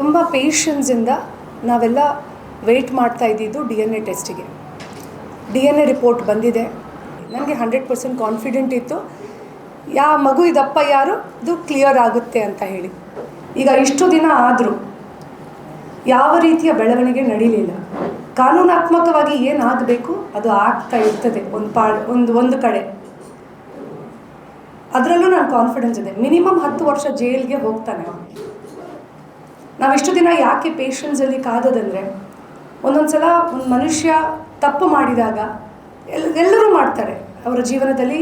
ತುಂಬ ಪೇಷನ್ಸಿಂದ ನಾವೆಲ್ಲ ವೆಯ್ಟ್ ಮಾಡ್ತಾ ಇದ್ದಿದ್ದು ಡಿ ಎನ್ ಎ ಟೆಸ್ಟಿಗೆ ಡಿ ಎನ್ ಎ ರಿಪೋರ್ಟ್ ಬಂದಿದೆ. ನನಗೆ ಹಂಡ್ರೆಡ್ ಪರ್ಸೆಂಟ್ ಕಾನ್ಫಿಡೆಂಟ್ ಇತ್ತು. ಯಾ ಮಗು ಇದಪ್ಪ ಯಾರು? ಇದು ಕ್ಲಿಯರ್ ಆಗುತ್ತೆ ಅಂತ ಹೇಳಿ. ಈಗ ಇಷ್ಟು ದಿನ ಆದರೂ ಯಾವ ರೀತಿಯ ಬೆಳವಣಿಗೆ ನಡೀಲಿಲ್ಲ. ಕಾನೂನಾತ್ಮಕವಾಗಿ ಏನಾಗಬೇಕು ಅದು ಆಗ್ತಾ ಇರ್ತದೆ ಒಂದು ಪಾ ಒಂದು ಒಂದು ಕಡೆ. ಅದರಲ್ಲೂ ನಾನು ಕಾನ್ಫಿಡೆನ್ಸ್ ಇದೆ. ಮಿನಿಮಮ್ ಹತ್ತು ವರ್ಷ ಜೈಲ್ಗೆ ಹೋಗ್ತಾನೆ. ನಾವಿಷ್ಟು ದಿನ ಯಾಕೆ ಪೇಷನ್ಸಲ್ಲಿ ಕಾದದಂದರೆ ಒಂದೊಂದು ಸಲ ಒಂದು ಮನುಷ್ಯ ತಪ್ಪು ಮಾಡಿದಾಗ ಎಲ್, ಎಲ್ಲರೂ ಮಾಡ್ತಾರೆ. ಅವರ ಜೀವನದಲ್ಲಿ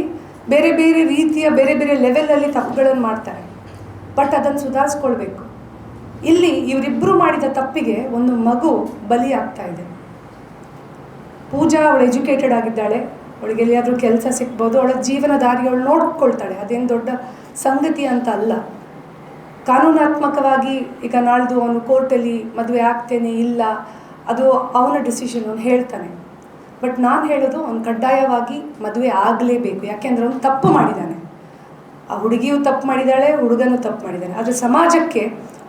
ಬೇರೆ ಬೇರೆ ರೀತಿಯ ಬೇರೆ ಬೇರೆ ಲೆವೆಲಲ್ಲಿ ತಪ್ಪುಗಳನ್ನು ಮಾಡ್ತಾರೆ. ಬಟ್ ಅದನ್ನು ಸುಧಾರಿಸ್ಕೊಳ್ಬೇಕು. ಇಲ್ಲಿ ಇವರಿಬ್ಬರು ಮಾಡಿದ ತಪ್ಪಿಗೆ ಒಂದು ಮಗು ಬಲಿ ಆಗ್ತಾ ಇದೆ. ಪೂಜಾ ಅವಳು ಎಜುಕೇಟೆಡ್ ಆಗಿದ್ದಾಳೆ. ಅವಳಿಗೆ ಎಲ್ಲಿಯಾದರೂ ಕೆಲಸ ಸಿಗ್ಬೋದು. ಅವಳ ಜೀವನ ದಾರಿ ಅವಳು ನೋಡ್ಕೊಳ್ತಾಳೆ. ಅದೇನು ದೊಡ್ಡ ಸಂಗತಿ ಅಂತ ಅಲ್ಲ. ಕಾನೂನಾತ್ಮಕವಾಗಿ ಈಗ ನಾಳ್ದು ಅವನು ಕೋರ್ಟಲ್ಲಿ ಮದುವೆ ಆಗ್ತೇನೆ ಇಲ್ಲ, ಅದು ಅವನ ಡಿಸಿಷನ್ ಅವನು ಹೇಳ್ತಾನೆ. ಬಟ್ ನಾನು ಹೇಳೋದು ಅವನು ಕಡ್ಡಾಯವಾಗಿ ಮದುವೆ ಆಗಲೇಬೇಕು ಯಾಕೆಂದ್ರೆ ಅವನು ತಪ್ಪು ಮಾಡಿದ್ದಾನೆ ಆ ಹುಡುಗಿಯು ತಪ್ಪು ಮಾಡಿದ್ದಾಳೆ ಹುಡುಗನೂ ತಪ್ಪು ಮಾಡಿದ್ದಾನೆ ಆದರೆ ಸಮಾಜಕ್ಕೆ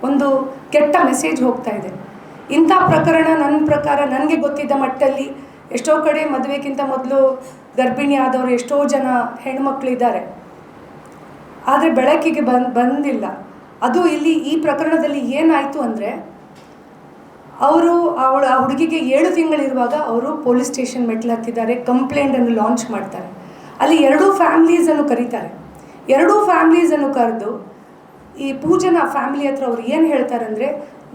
ಒಂದು ಕೆಟ್ಟ ಮೆಸೇಜ್ ಹೋಗ್ತಾ ಇದೆ. ಇಂಥ ಪ್ರಕರಣ ನನ್ನ ಪ್ರಕಾರ ನನಗೆ ಗೊತ್ತಿದ್ದ ಮಟ್ಟಲ್ಲಿ ಎಷ್ಟೋ ಕಡೆ ಮದುವೆಗಿಂತ ಮೊದಲು ಗರ್ಭಿಣಿ ಆದವರು ಎಷ್ಟೋ ಜನ ಹೆಣ್ಮಕ್ಳಿದ್ದಾರೆ. ಆದರೆ ಬೆಳಕಿಗೆ ಬಂದ್ ಬಂದಿಲ್ಲ. ಅದು ಇಲ್ಲಿ ಈ ಪ್ರಕರಣದಲ್ಲಿ ಏನಾಯಿತು ಅಂದರೆ, ಅವರು ಅವಳು ಆ ಹುಡುಗಿಗೆ ಏಳು ತಿಂಗಳಿರುವಾಗ ಅವರು ಪೊಲೀಸ್ ಸ್ಟೇಷನ್ ಮೆಟ್ಲು ಹತ್ತಿದ್ದಾರೆ ಕಂಪ್ಲೇಂಟನ್ನು ಲಾಂಚ್ ಮಾಡ್ತಾರೆ. ಅಲ್ಲಿ ಎರಡೂ ಫ್ಯಾಮ್ಲೀಸನ್ನು ಕರೀತಾರೆ. ಎರಡೂ ಫ್ಯಾಮ್ಲೀಸನ್ನು ಕರೆದು ಈ ಪೂಜನ ಫ್ಯಾಮಿಲಿ ಹತ್ರ ಅವರು ಏನು ಹೇಳ್ತಾರೆ ಅಂದರೆ,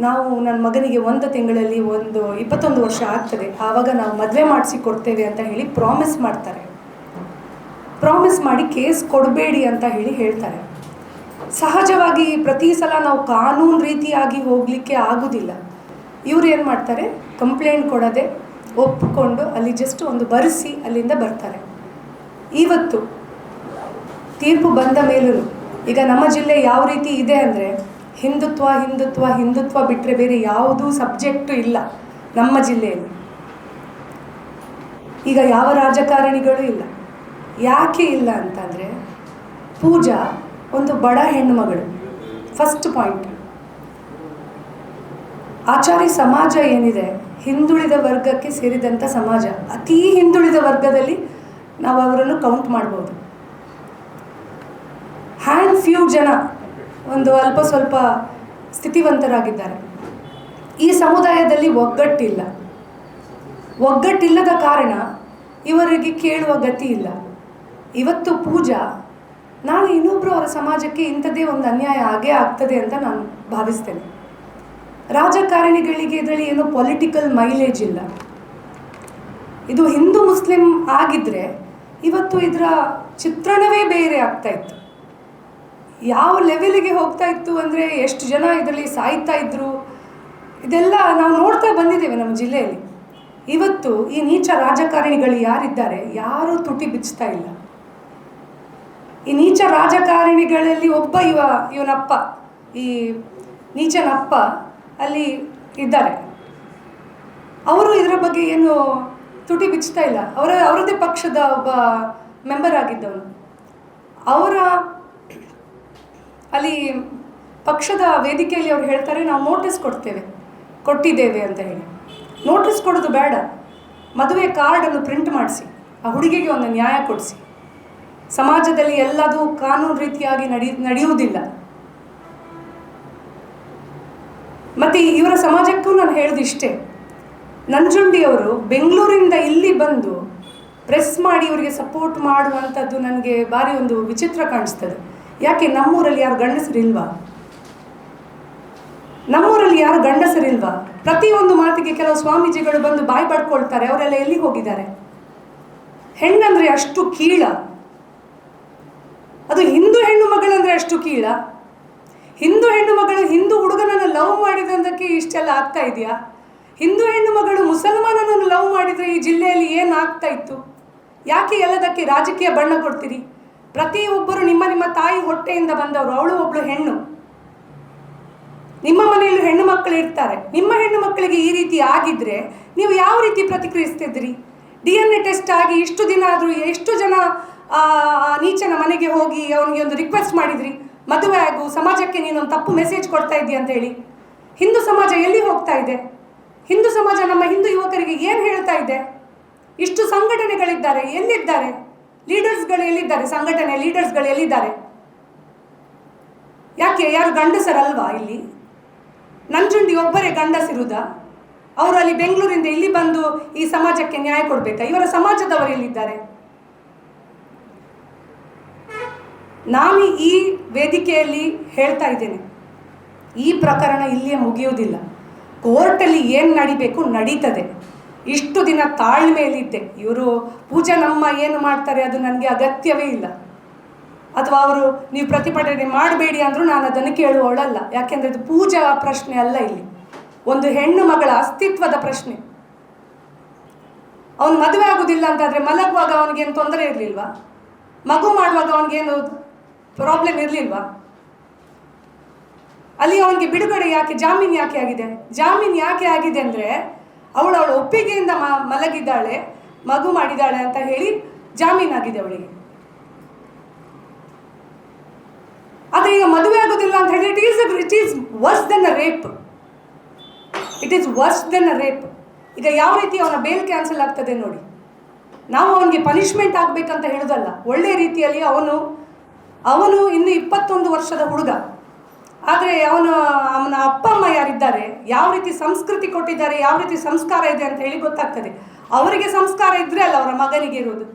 ನಾವು ನನ್ನ ಮಗನಿಗೆ ಒಂದು ತಿಂಗಳಲ್ಲಿ ಒಂದು ಇಪ್ಪತ್ತೊಂದು ವರ್ಷ ಆಗ್ತದೆ, ಆವಾಗ ನಾವು ಮದುವೆ ಮಾಡಿಸಿ ಕೊಡ್ತೇವೆ ಅಂತ ಹೇಳಿ ಪ್ರಾಮಿಸ್ ಮಾಡ್ತಾರೆ. ಪ್ರಾಮಿಸ್ ಮಾಡಿ ಕೇಸ್ ಕೊಡಬೇಡಿ ಅಂತ ಹೇಳಿ ಹೇಳ್ತಾರೆ. ಸಹಜವಾಗಿ ಪ್ರತಿ ಸಲ ನಾವು ಕಾನೂನು ರೀತಿಯಾಗಿ ಹೋಗಲಿಕ್ಕೆ ಆಗೋದಿಲ್ಲ. ಇವ್ರು ಏನು ಮಾಡ್ತಾರೆ? ಕಂಪ್ಲೇಂಟ್ ಕೊಡದೆ ಒಪ್ಪಿಕೊಂಡು ಅಲ್ಲಿ ಜಸ್ಟ್ ಒಂದು ಬರೆಸಿ ಅಲ್ಲಿಂದ ಬರ್ತಾರೆ. ಇವತ್ತು ತೀರ್ಪು ಬಂದ ಮೇಲೂ ಈಗ ನಮ್ಮ ಜಿಲ್ಲೆ ಯಾವ ರೀತಿ ಇದೆ ಅಂದರೆ ಹಿಂದುತ್ವ ಹಿಂದುತ್ವ ಹಿಂದುತ್ವ ಬಿಟ್ಟರೆ ಬೇರೆ ಯಾವುದೂ ಸಬ್ಜೆಕ್ಟು ಇಲ್ಲ ನಮ್ಮ ಜಿಲ್ಲೆಯಲ್ಲಿ. ಈಗ ಯಾವ ರಾಜಕಾರಣಿಗಳು ಇಲ್ಲ. ಯಾಕೆ ಇಲ್ಲ ಅಂತಂದರೆ ಪೂಜಾ ಒಂದು ಬಡ ಹೆಣ್ಣು ಮಗಳು. ಫಸ್ಟ್ ಪಾಯಿಂಟ್ ಆಚಾರಿ ಸಮಾಜ ಏನಿದೆ? ಹಿಂದುಳಿದ ವರ್ಗಕ್ಕೆ ಸೇರಿದಂಥ ಸಮಾಜ. ಅತೀ ಹಿಂದುಳಿದ ವರ್ಗದಲ್ಲಿ ನಾವು ಅವರನ್ನು ಕೌಂಟ್ ಮಾಡ್ಬೋದು. ಹ್ಯಾಂಡ್ ಫ್ಯೂ ಜನ ಒಂದು ಅಲ್ಪ ಸ್ವಲ್ಪ ಸ್ಥಿತಿವಂತರಾಗಿದ್ದಾರೆ. ಈ ಸಮುದಾಯದಲ್ಲಿ ಒಗ್ಗಟ್ಟಿಲ್ಲ. ಒಗ್ಗಟ್ಟಿಲ್ಲದ ಕಾರಣ ಇವರಿಗೆ ಕೇಳುವ ಗತಿ ಇಲ್ಲ. ಇವತ್ತು ಪೂಜಾ ನಾಳೆ ಇನ್ನೊಬ್ಬರು ಅವರ ಸಮಾಜಕ್ಕೆ ಇಂಥದ್ದೇ ಒಂದು ಅನ್ಯಾಯ ಆಗೇ ಆಗ್ತದೆ ಅಂತ ನಾನು ಭಾವಿಸ್ತೇನೆ. ರಾಜಕಾರಣಿಗಳಿಗೆ ಇದರಲ್ಲಿ ಏನೋ ಪೊಲಿಟಿಕಲ್ ಮೈಲೇಜ್ ಇಲ್ಲ. ಇದು ಹಿಂದೂ ಮುಸ್ಲಿಂ ಆಗಿದ್ರೆ ಇವತ್ತು ಇದರ ಚಿತ್ರಣವೇ ಬೇರೆ ಆಗ್ತಾ ಇತ್ತು. ಯಾವ ಲೆವೆಲಿಗೆ ಹೋಗ್ತಾ ಇತ್ತು ಅಂದರೆ ಎಷ್ಟು ಜನ ಇದರಲ್ಲಿ ಸಾಯ್ತಾ ಇದ್ರು? ಇದೆಲ್ಲ ನಾವು ನೋಡ್ತಾ ಬಂದಿದ್ದೇವೆ ನಮ್ಮ ಜಿಲ್ಲೆಯಲ್ಲಿ. ಇವತ್ತು ಈ ನೀಚ ರಾಜಕಾರಣಿಗಳು ಯಾರಿದ್ದಾರೆ? ಯಾರೂ ತುಟಿ ಬಿಚ್ಚುತ್ತಾ ಇಲ್ಲ. ಈ ನೀಚ ರಾಜಕಾರಣಿಗಳಲ್ಲಿ ಒಬ್ಬ ಇವ ಇವನಪ್ಪ, ಈ ನೀಚನಪ್ಪ ಅಲ್ಲಿ ಇದ್ದಾರೆ. ಅವರು ಇದರ ಬಗ್ಗೆ ಏನು ತುಟಿ ಬಿಚ್ಚುತ್ತಾ ಇಲ್ಲ. ಅವರ, ಅವರದೇ ಪಕ್ಷದ ಒಬ್ಬ ಮೆಂಬರ್ ಆಗಿದ್ದವನು. ಅವರ ಅಲ್ಲಿ ಪಕ್ಷದ ವೇದಿಕೆಯಲ್ಲಿ ಅವ್ರು ಹೇಳ್ತಾರೆ, ನಾವು ನೋಟಿಸ್ ಕೊಡ್ತೇವೆ, ಕೊಟ್ಟಿದ್ದೇವೆ ಅಂತ ಹೇಳಿ. ನೋಟಿಸ್ ಕೊಡೋದು ಬೇಡ. ಮದುವೆ ಕಾರ್ಡನ್ನು ಪ್ರಿಂಟ್ ಮಾಡಿಸಿ, ಆ ಹುಡುಗಿಗೆ ಒಂದು ನ್ಯಾಯ ಕೊಡಿಸಿ. ಸಮಾಜದಲ್ಲಿ ಎಲ್ಲದೂ ಕಾನೂನು ರೀತಿಯಾಗಿ ನಡಿ, ನಡೆಯುವುದಿಲ್ಲ. ಮತ್ತು ಇವರ ಸಮಾಜಕ್ಕೂ ನಾನು ಹೇಳೋದು ಇಷ್ಟೇ. ನಂಜುಂಡಿಯವರು ಬೆಂಗಳೂರಿಂದ ಇಲ್ಲಿ ಬಂದು ಪ್ರೆಸ್ ಮಾಡಿ ಇವರಿಗೆ ಸಪೋರ್ಟ್ ಮಾಡುವಂಥದ್ದು ನನಗೆ ಭಾರಿ ಒಂದು ವಿಚಿತ್ರ ಕಾಣಿಸ್ತದೆ. ಯಾಕೆ? ನಮ್ಮೂರಲ್ಲಿ ಯಾರು ಗಂಡಸರಿಲ್ವಾ? ನಮ್ಮೂರಲ್ಲಿ ಯಾರು ಗಂಡಸರಿಲ್ವಾ? ಪ್ರತಿಯೊಂದು ಮಾತಿಗೆ ಕೆಲವು ಸ್ವಾಮೀಜಿಗಳು ಬಂದು ಬಾಯ್ ಪಡ್ಕೊಳ್ತಾರೆ. ಅವರೆಲ್ಲ ಎಲ್ಲಿಗೆ ಹೋಗಿದ್ದಾರೆ? ಹೆಣ್ಣಂದ್ರೆ ಅಷ್ಟು ಕೀಳ. ಅದು ಹಿಂದೂ ಹೆಣ್ಣು ಮಗಳಂದ್ರೆ ಅಷ್ಟು ಕೀಳ? ಹಿಂದೂ ಹೆಣ್ಣು ಮಗಳು, ಹಿಂದೂ ಹುಡುಗನನ್ನು ಲವ್ ಮಾಡಿದಂದಕ್ಕೆ ಇಷ್ಟೆಲ್ಲ ಆಗ್ತಾ ಇದೆಯಾ? ಹಿಂದೂ ಹೆಣ್ಣು ಮಗಳು ಮುಸಲ್ಮಾನನನ್ನು ಲವ್ ಮಾಡಿದರೆ ಈ ಜಿಲ್ಲೆಯಲ್ಲಿ ಏನಾಗ್ತಾ ಇತ್ತು? ಯಾಕೆ ಎಲ್ಲದಕ್ಕೆ ರಾಜಕೀಯ ಬಣ್ಣ ಕೊಡ್ತೀರಿ? ಪ್ರತಿಯೊಬ್ಬರು ನಿಮ್ಮ ನಿಮ್ಮ ತಾಯಿ ಹೊಟ್ಟೆಯಿಂದ ಬಂದವರು, ಅವಳು ಒಬ್ಬಳು ಹೆಣ್ಣು. ನಿಮ್ಮ ಮನೆಯಲ್ಲೂ ಹೆಣ್ಣು ಮಕ್ಕಳು ಇರ್ತಾರೆ. ನಿಮ್ಮ ಹೆಣ್ಣು ಮಕ್ಕಳಿಗೆ ಈ ರೀತಿ ಆಗಿದ್ರೆ ನೀವು ಯಾವ ರೀತಿ ಪ್ರತಿಕ್ರಿಯಿಸ್ತಿದ್ರಿ ಡಿ ಎನ್ ಎ ಟೆಸ್ಟ್ ಆಗಿ ಇಷ್ಟು ದಿನ ಆದರೂ ಎಷ್ಟು ಜನ ನೀಚನ ಮನೆಗೆ ಹೋಗಿ ಅವನಿಗೆ ಒಂದು ರಿಕ್ವೆಸ್ಟ್ ಮಾಡಿದ್ರಿ. ಮದುವೆ ಆಗು, ಸಮಾಜಕ್ಕೆ ನೀನೊಂದು ತಪ್ಪು ಮೆಸೇಜ್ ಕೊಡ್ತಾ ಇದ್ದೀಯ ಅಂತ ಹೇಳಿ. ಹಿಂದೂ ಸಮಾಜ ಎಲ್ಲಿ ಹೋಗ್ತಾ ಇದೆ? ಹಿಂದೂ ಸಮಾಜ ನಮ್ಮ ಹಿಂದೂ ಯುವಕರಿಗೆ ಏನು ಹೇಳ್ತಾ ಇದೆ? ಇಷ್ಟು ಸಂಘಟನೆಗಳಿದ್ದಾರೆ, ಎಲ್ಲಿದ್ದಾರೆ? ಲೀಡರ್ಸ್ಗಳು ಎಲ್ಲಿದ್ದಾರೆ? ಸಂಘಟನೆ ಲೀಡರ್ಸ್ಗಳು ಎಲ್ಲಿದ್ದಾರೆ? ಯಾಕೆ, ಯಾರು ಗಂಡಸರಲ್ವಾ ಇಲ್ಲಿ? ನಂಜುಂಡಿ ಒಬ್ಬರೇ ಗಂಡಸಿರುವುದಾ ಅವರು ಅಲ್ಲಿ ಬೆಂಗಳೂರಿಂದ ಇಲ್ಲಿ ಬಂದು ಈ ಸಮಾಜಕ್ಕೆ ನ್ಯಾಯ ಕೊಡಬೇಕಾ? ಇವರ ಸಮಾಜದವರು ಎಲ್ಲಿದ್ದಾರೆ? ನಾನು ಈ ವೇದಿಕೆಯಲ್ಲಿ ಹೇಳ್ತಾ ಇದ್ದೇನೆ, ಈ ಪ್ರಕರಣ ಇಲ್ಲಿಯೇ ಮುಗಿಯುವುದಿಲ್ಲ. ಕೋರ್ಟಲ್ಲಿ ಏನು ನಡಿಬೇಕು ನಡೀತದೆ. ಇಷ್ಟು ದಿನ ತಾಳ್ಮೆಯಲ್ಲಿದ್ದೆ. ಇವರು ಪೂಜಾ ನಮ್ಮ ಏನು ಮಾಡ್ತಾರೆ ಅದು ನನಗೆ ಅಗತ್ಯವೇ ಇಲ್ಲ. ಅಥವಾ ಅವರು ನೀವು ಪ್ರತಿಭಟನೆ ಮಾಡಬೇಡಿ ಅಂದರೂ ನಾನು ಅದನ್ನು ಕೇಳುವವಳಲ್ಲ. ಯಾಕೆಂದರೆ ಇದು ಪೂಜಾ ಪ್ರಶ್ನೆ ಅಲ್ಲ ಇಲ್ಲಿ. ಒಂದು ಹೆಣ್ಣು ಮಗಳ ಅಸ್ತಿತ್ವದ ಪ್ರಶ್ನೆ. ಅವನು ಮದುವೆ ಆಗೋದಿಲ್ಲ ಅಂತಾದರೆ ಮಲಗುವಾಗ ಅವನಿಗೇನು ತೊಂದರೆ ಇರಲಿಲ್ವಾ? ಮಗು ಮಾಡುವಾಗ ಅವನಿಗೇನು ಪ್ರಾಬ್ಲಮ್ ಇರಲಿಲ್ವಾ? ಅಲ್ಲಿ ಅವನಿಗೆ ಬಿಡುಗಡೆ ಯಾಕೆ, ಜಾಮೀನು ಯಾಕೆ ಆಗಿದೆ? ಜಾಮೀನು ಯಾಕೆ ಆಗಿದೆ ಅಂದರೆ ಅವಳು ಅವಳ ಒಪ್ಪಿಗೆಯಿಂದ ಮ, ಮಲಗಿದ್ದಾಳೆ, ಮಗು ಮಾಡಿದ್ದಾಳೆ ಅಂತ ಹೇಳಿ ಜಾಮೀನಾಗಿದೆ ಅವಳಿಗೆ. ಆದರೆ ಈಗ ಮದುವೆ ಆಗೋದಿಲ್ಲ ಅಂತ ಹೇಳಿ it is it is worse than a rape it is worse than a rape ಈಗ ಯಾವ ರೀತಿ ಅವನ ಬೇಲ್ ಕ್ಯಾನ್ಸಲ್ ಆಗ್ತದೆ ನೋಡಿ. ನಾವು ಅವನಿಗೆ ಪನಿಷ್ಮೆಂಟ್ ಆಗಬೇಕಂತ ಹೇಳೋದಲ್ಲ, ಒಳ್ಳೆ ರೀತಿಯಲ್ಲಿ ಅವನು ಅವನು ಇನ್ನು ಇಪ್ಪತ್ತೊಂದು ವರ್ಷದ ಹುಡುಗ. ಆದರೆ ಅವನ ಅವನ ಅಪ್ಪ ಅಮ್ಮ ಯಾರಿದ್ದಾರೆ, ಯಾವ ರೀತಿ ಸಂಸ್ಕೃತಿ ಕೊಟ್ಟಿದ್ದಾರೆ, ಯಾವ ರೀತಿ ಸಂಸ್ಕಾರ ಇದೆ ಅಂತ ಹೇಳಿ ಗೊತ್ತಾಗ್ತದೆ. ಅವರಿಗೆ ಸಂಸ್ಕಾರ ಇದ್ರೆ ಅಲ್ಲ ಅವರ ಮಗನಿಗೆ ಇರೋದು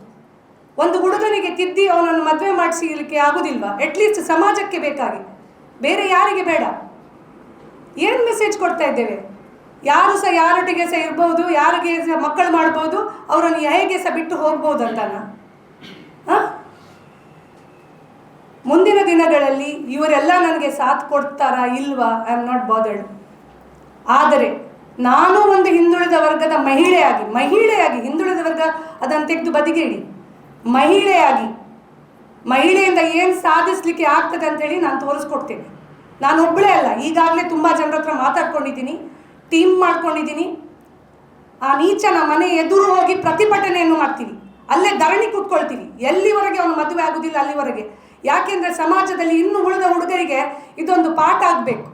ಒಂದು ಹುಡುಗನಿಗೆ ತಿದ್ದಿ ಅವನನ್ನು ಮದುವೆ ಮಾಡಿಸಲಿಕ್ಕೆ ಆಗುದಿಲ್ವಾ? ಅಟ್ಲೀಸ್ಟ್ ಸಮಾಜಕ್ಕೆ ಬೇಕಾಗಿ. ಬೇರೆ ಯಾರಿಗೆ ಬೇಡ. ಏನು ಮೆಸೇಜ್ ಕೊಡ್ತಾ ಇದ್ದೇವೆ? ಯಾರು ಸಹ, ಯಾರೊಟ್ಟಿಗೆ ಸಹ ಇರ್ಬೋದು, ಯಾರಿಗೆ ಸಹ ಮಕ್ಕಳು ಮಾಡ್ಬೋದು, ಅವರನ್ನು ಹೇಗೆ ಸಹ ಬಿಟ್ಟು ಹೋಗ್ಬೋದು ಅಂತನಾ? ಮುಂದಿನ ದಿನಗಳಲ್ಲಿ ಇವರೆಲ್ಲ ನನಗೆ ಸಾಥ್ ಕೊಡ್ತಾರಾ ಇಲ್ವಾ? ಐ ಆಮ್ ನಾಟ್ ಬಾದರ್ಡ್ ಆದರೆ ನಾನು ಒಂದು ಹಿಂದುಳಿದ ವರ್ಗದ ಮಹಿಳೆಯಾಗಿ ಮಹಿಳೆಯಾಗಿ, ಹಿಂದುಳಿದ ವರ್ಗ, ಅದನ್ನು ತೆಗೆದು ಬದಿಗೆ ಮಹಿಳೆಯಾಗಿ, ಮಹಿಳೆಯಿಂದ ಏನು ಸಾಧಿಸಲಿಕ್ಕೆ ಆಗ್ತದೆ ಅಂತೇಳಿ ನಾನು ತೋರಿಸ್ಕೊಡ್ತೇನೆ. ನಾನು ಒಬ್ಬಳೇ ಅಲ್ಲ, ಈಗಾಗಲೇ ತುಂಬ ಜನರ ಹತ್ರ ಮಾತಾಡ್ಕೊಂಡಿದ್ದೀನಿ ಟೀಮ್ ಮಾಡ್ಕೊಂಡಿದ್ದೀನಿ. ಆ ನೀಚನ ಮನೆ ಎದುರು ಹೋಗಿ ಪ್ರತಿಭಟನೆಯನ್ನು ಮಾಡ್ತೀನಿ ಅಲ್ಲೇ ಧರಣಿ ಕೂತ್ಕೊಳ್ತೀವಿ. ಎಲ್ಲಿವರೆಗೆ ಅವನು ಮದುವೆ ಆಗುದಿಲ್ಲ ಅಲ್ಲಿವರೆಗೆ. ಯಾಕೆಂದ್ರೆ ಸಮಾಜದಲ್ಲಿ ಇನ್ನು ಉಳಿದ ಹುಡುಗರಿಗೆ ಇದೊಂದು ಪಾಠ ಆಗಬೇಕು.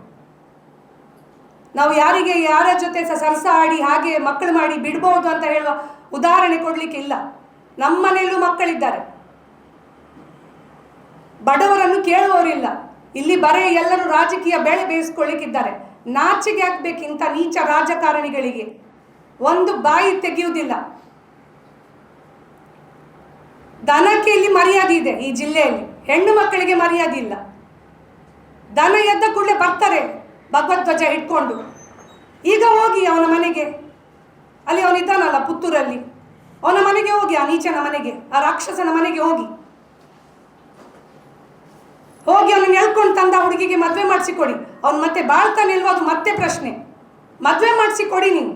ನಾವು ಯಾರಿಗೆ ಯಾರ ಜೊತೆ ಸಹ ಸರ್ಸ ಆಡಿ ಹಾಗೆ ಮಕ್ಕಳು ಮಾಡಿ ಬಿಡ್ಬೋದು ಅಂತ ಹೇಳುವ ಉದಾಹರಣೆ ಕೊಡಲಿಕ್ಕೆ ಇಲ್ಲ. ನಮ್ಮ ಮನೆಯಲ್ಲೂ ಮಕ್ಕಳಿದ್ದಾರೆ. ಬಡವರನ್ನು ಕೇಳುವವರಿಲ್ಲ. ಇಲ್ಲಿ ಬರೇ ಎಲ್ಲರೂ ರಾಜಕೀಯ ಬೆಳೆ ಬೇಯಿಸ್ಕೊಳ್ಳಿಕ್ಕಿದ್ದಾರೆ. ನಾಚಿಗೆ ಆಗ್ಬೇಕಿಂತ ನೀಚ ರಾಜಕಾರಣಿಗಳಿಗೆ ಒಂದು ಬಾಯಿ ತೆಗೆಯುವುದಿಲ್ಲ. ದನಕ್ಕೆ ಇಲ್ಲಿ ಮರ್ಯಾದೆ ಇದೆ ಈ ಜಿಲ್ಲೆಯಲ್ಲಿ. ಹೆಣ್ಣು ಮಕ್ಕಳಿಗೆ ಮರ್ಯಾದೆ ಇಲ್ಲ. ದನ ಎದ್ದ ಕೂಡಲೇ ಬರ್ತಾರೆ ಭಗವಧ್ವಜ ಇಟ್ಕೊಂಡು ಈಗ ಹೋಗಿ ಅವನ ಮನೆಗೆ. ಅಲ್ಲಿ ಅವನಿದ್ದಾನಲ್ಲ ಪುತ್ತೂರಲ್ಲಿ. ಅವನ ಮನೆಗೆ ಹೋಗಿ, ಆ ನೀಚನ ಮನೆಗೆ, ಆ ರಾಕ್ಷಸನ ಮನೆಗೆ ಹೋಗಿ. ಹೋಗಿ ಅವನನ್ನು ಎಳ್ಕೊಂಡು ತಂದ ಹುಡುಗಿಗೆ ಮದುವೆ ಮಾಡಿಸಿಕೊಡಿ. ಅವ್ನು ಮತ್ತೆ ಬಾಳ್ತಾನೆ ಇಲ್ವೋ ಅದು ಮತ್ತೆ ಪ್ರಶ್ನೆ. ಮದುವೆ ಮಾಡಿಸಿಕೊಡಿ ನೀವು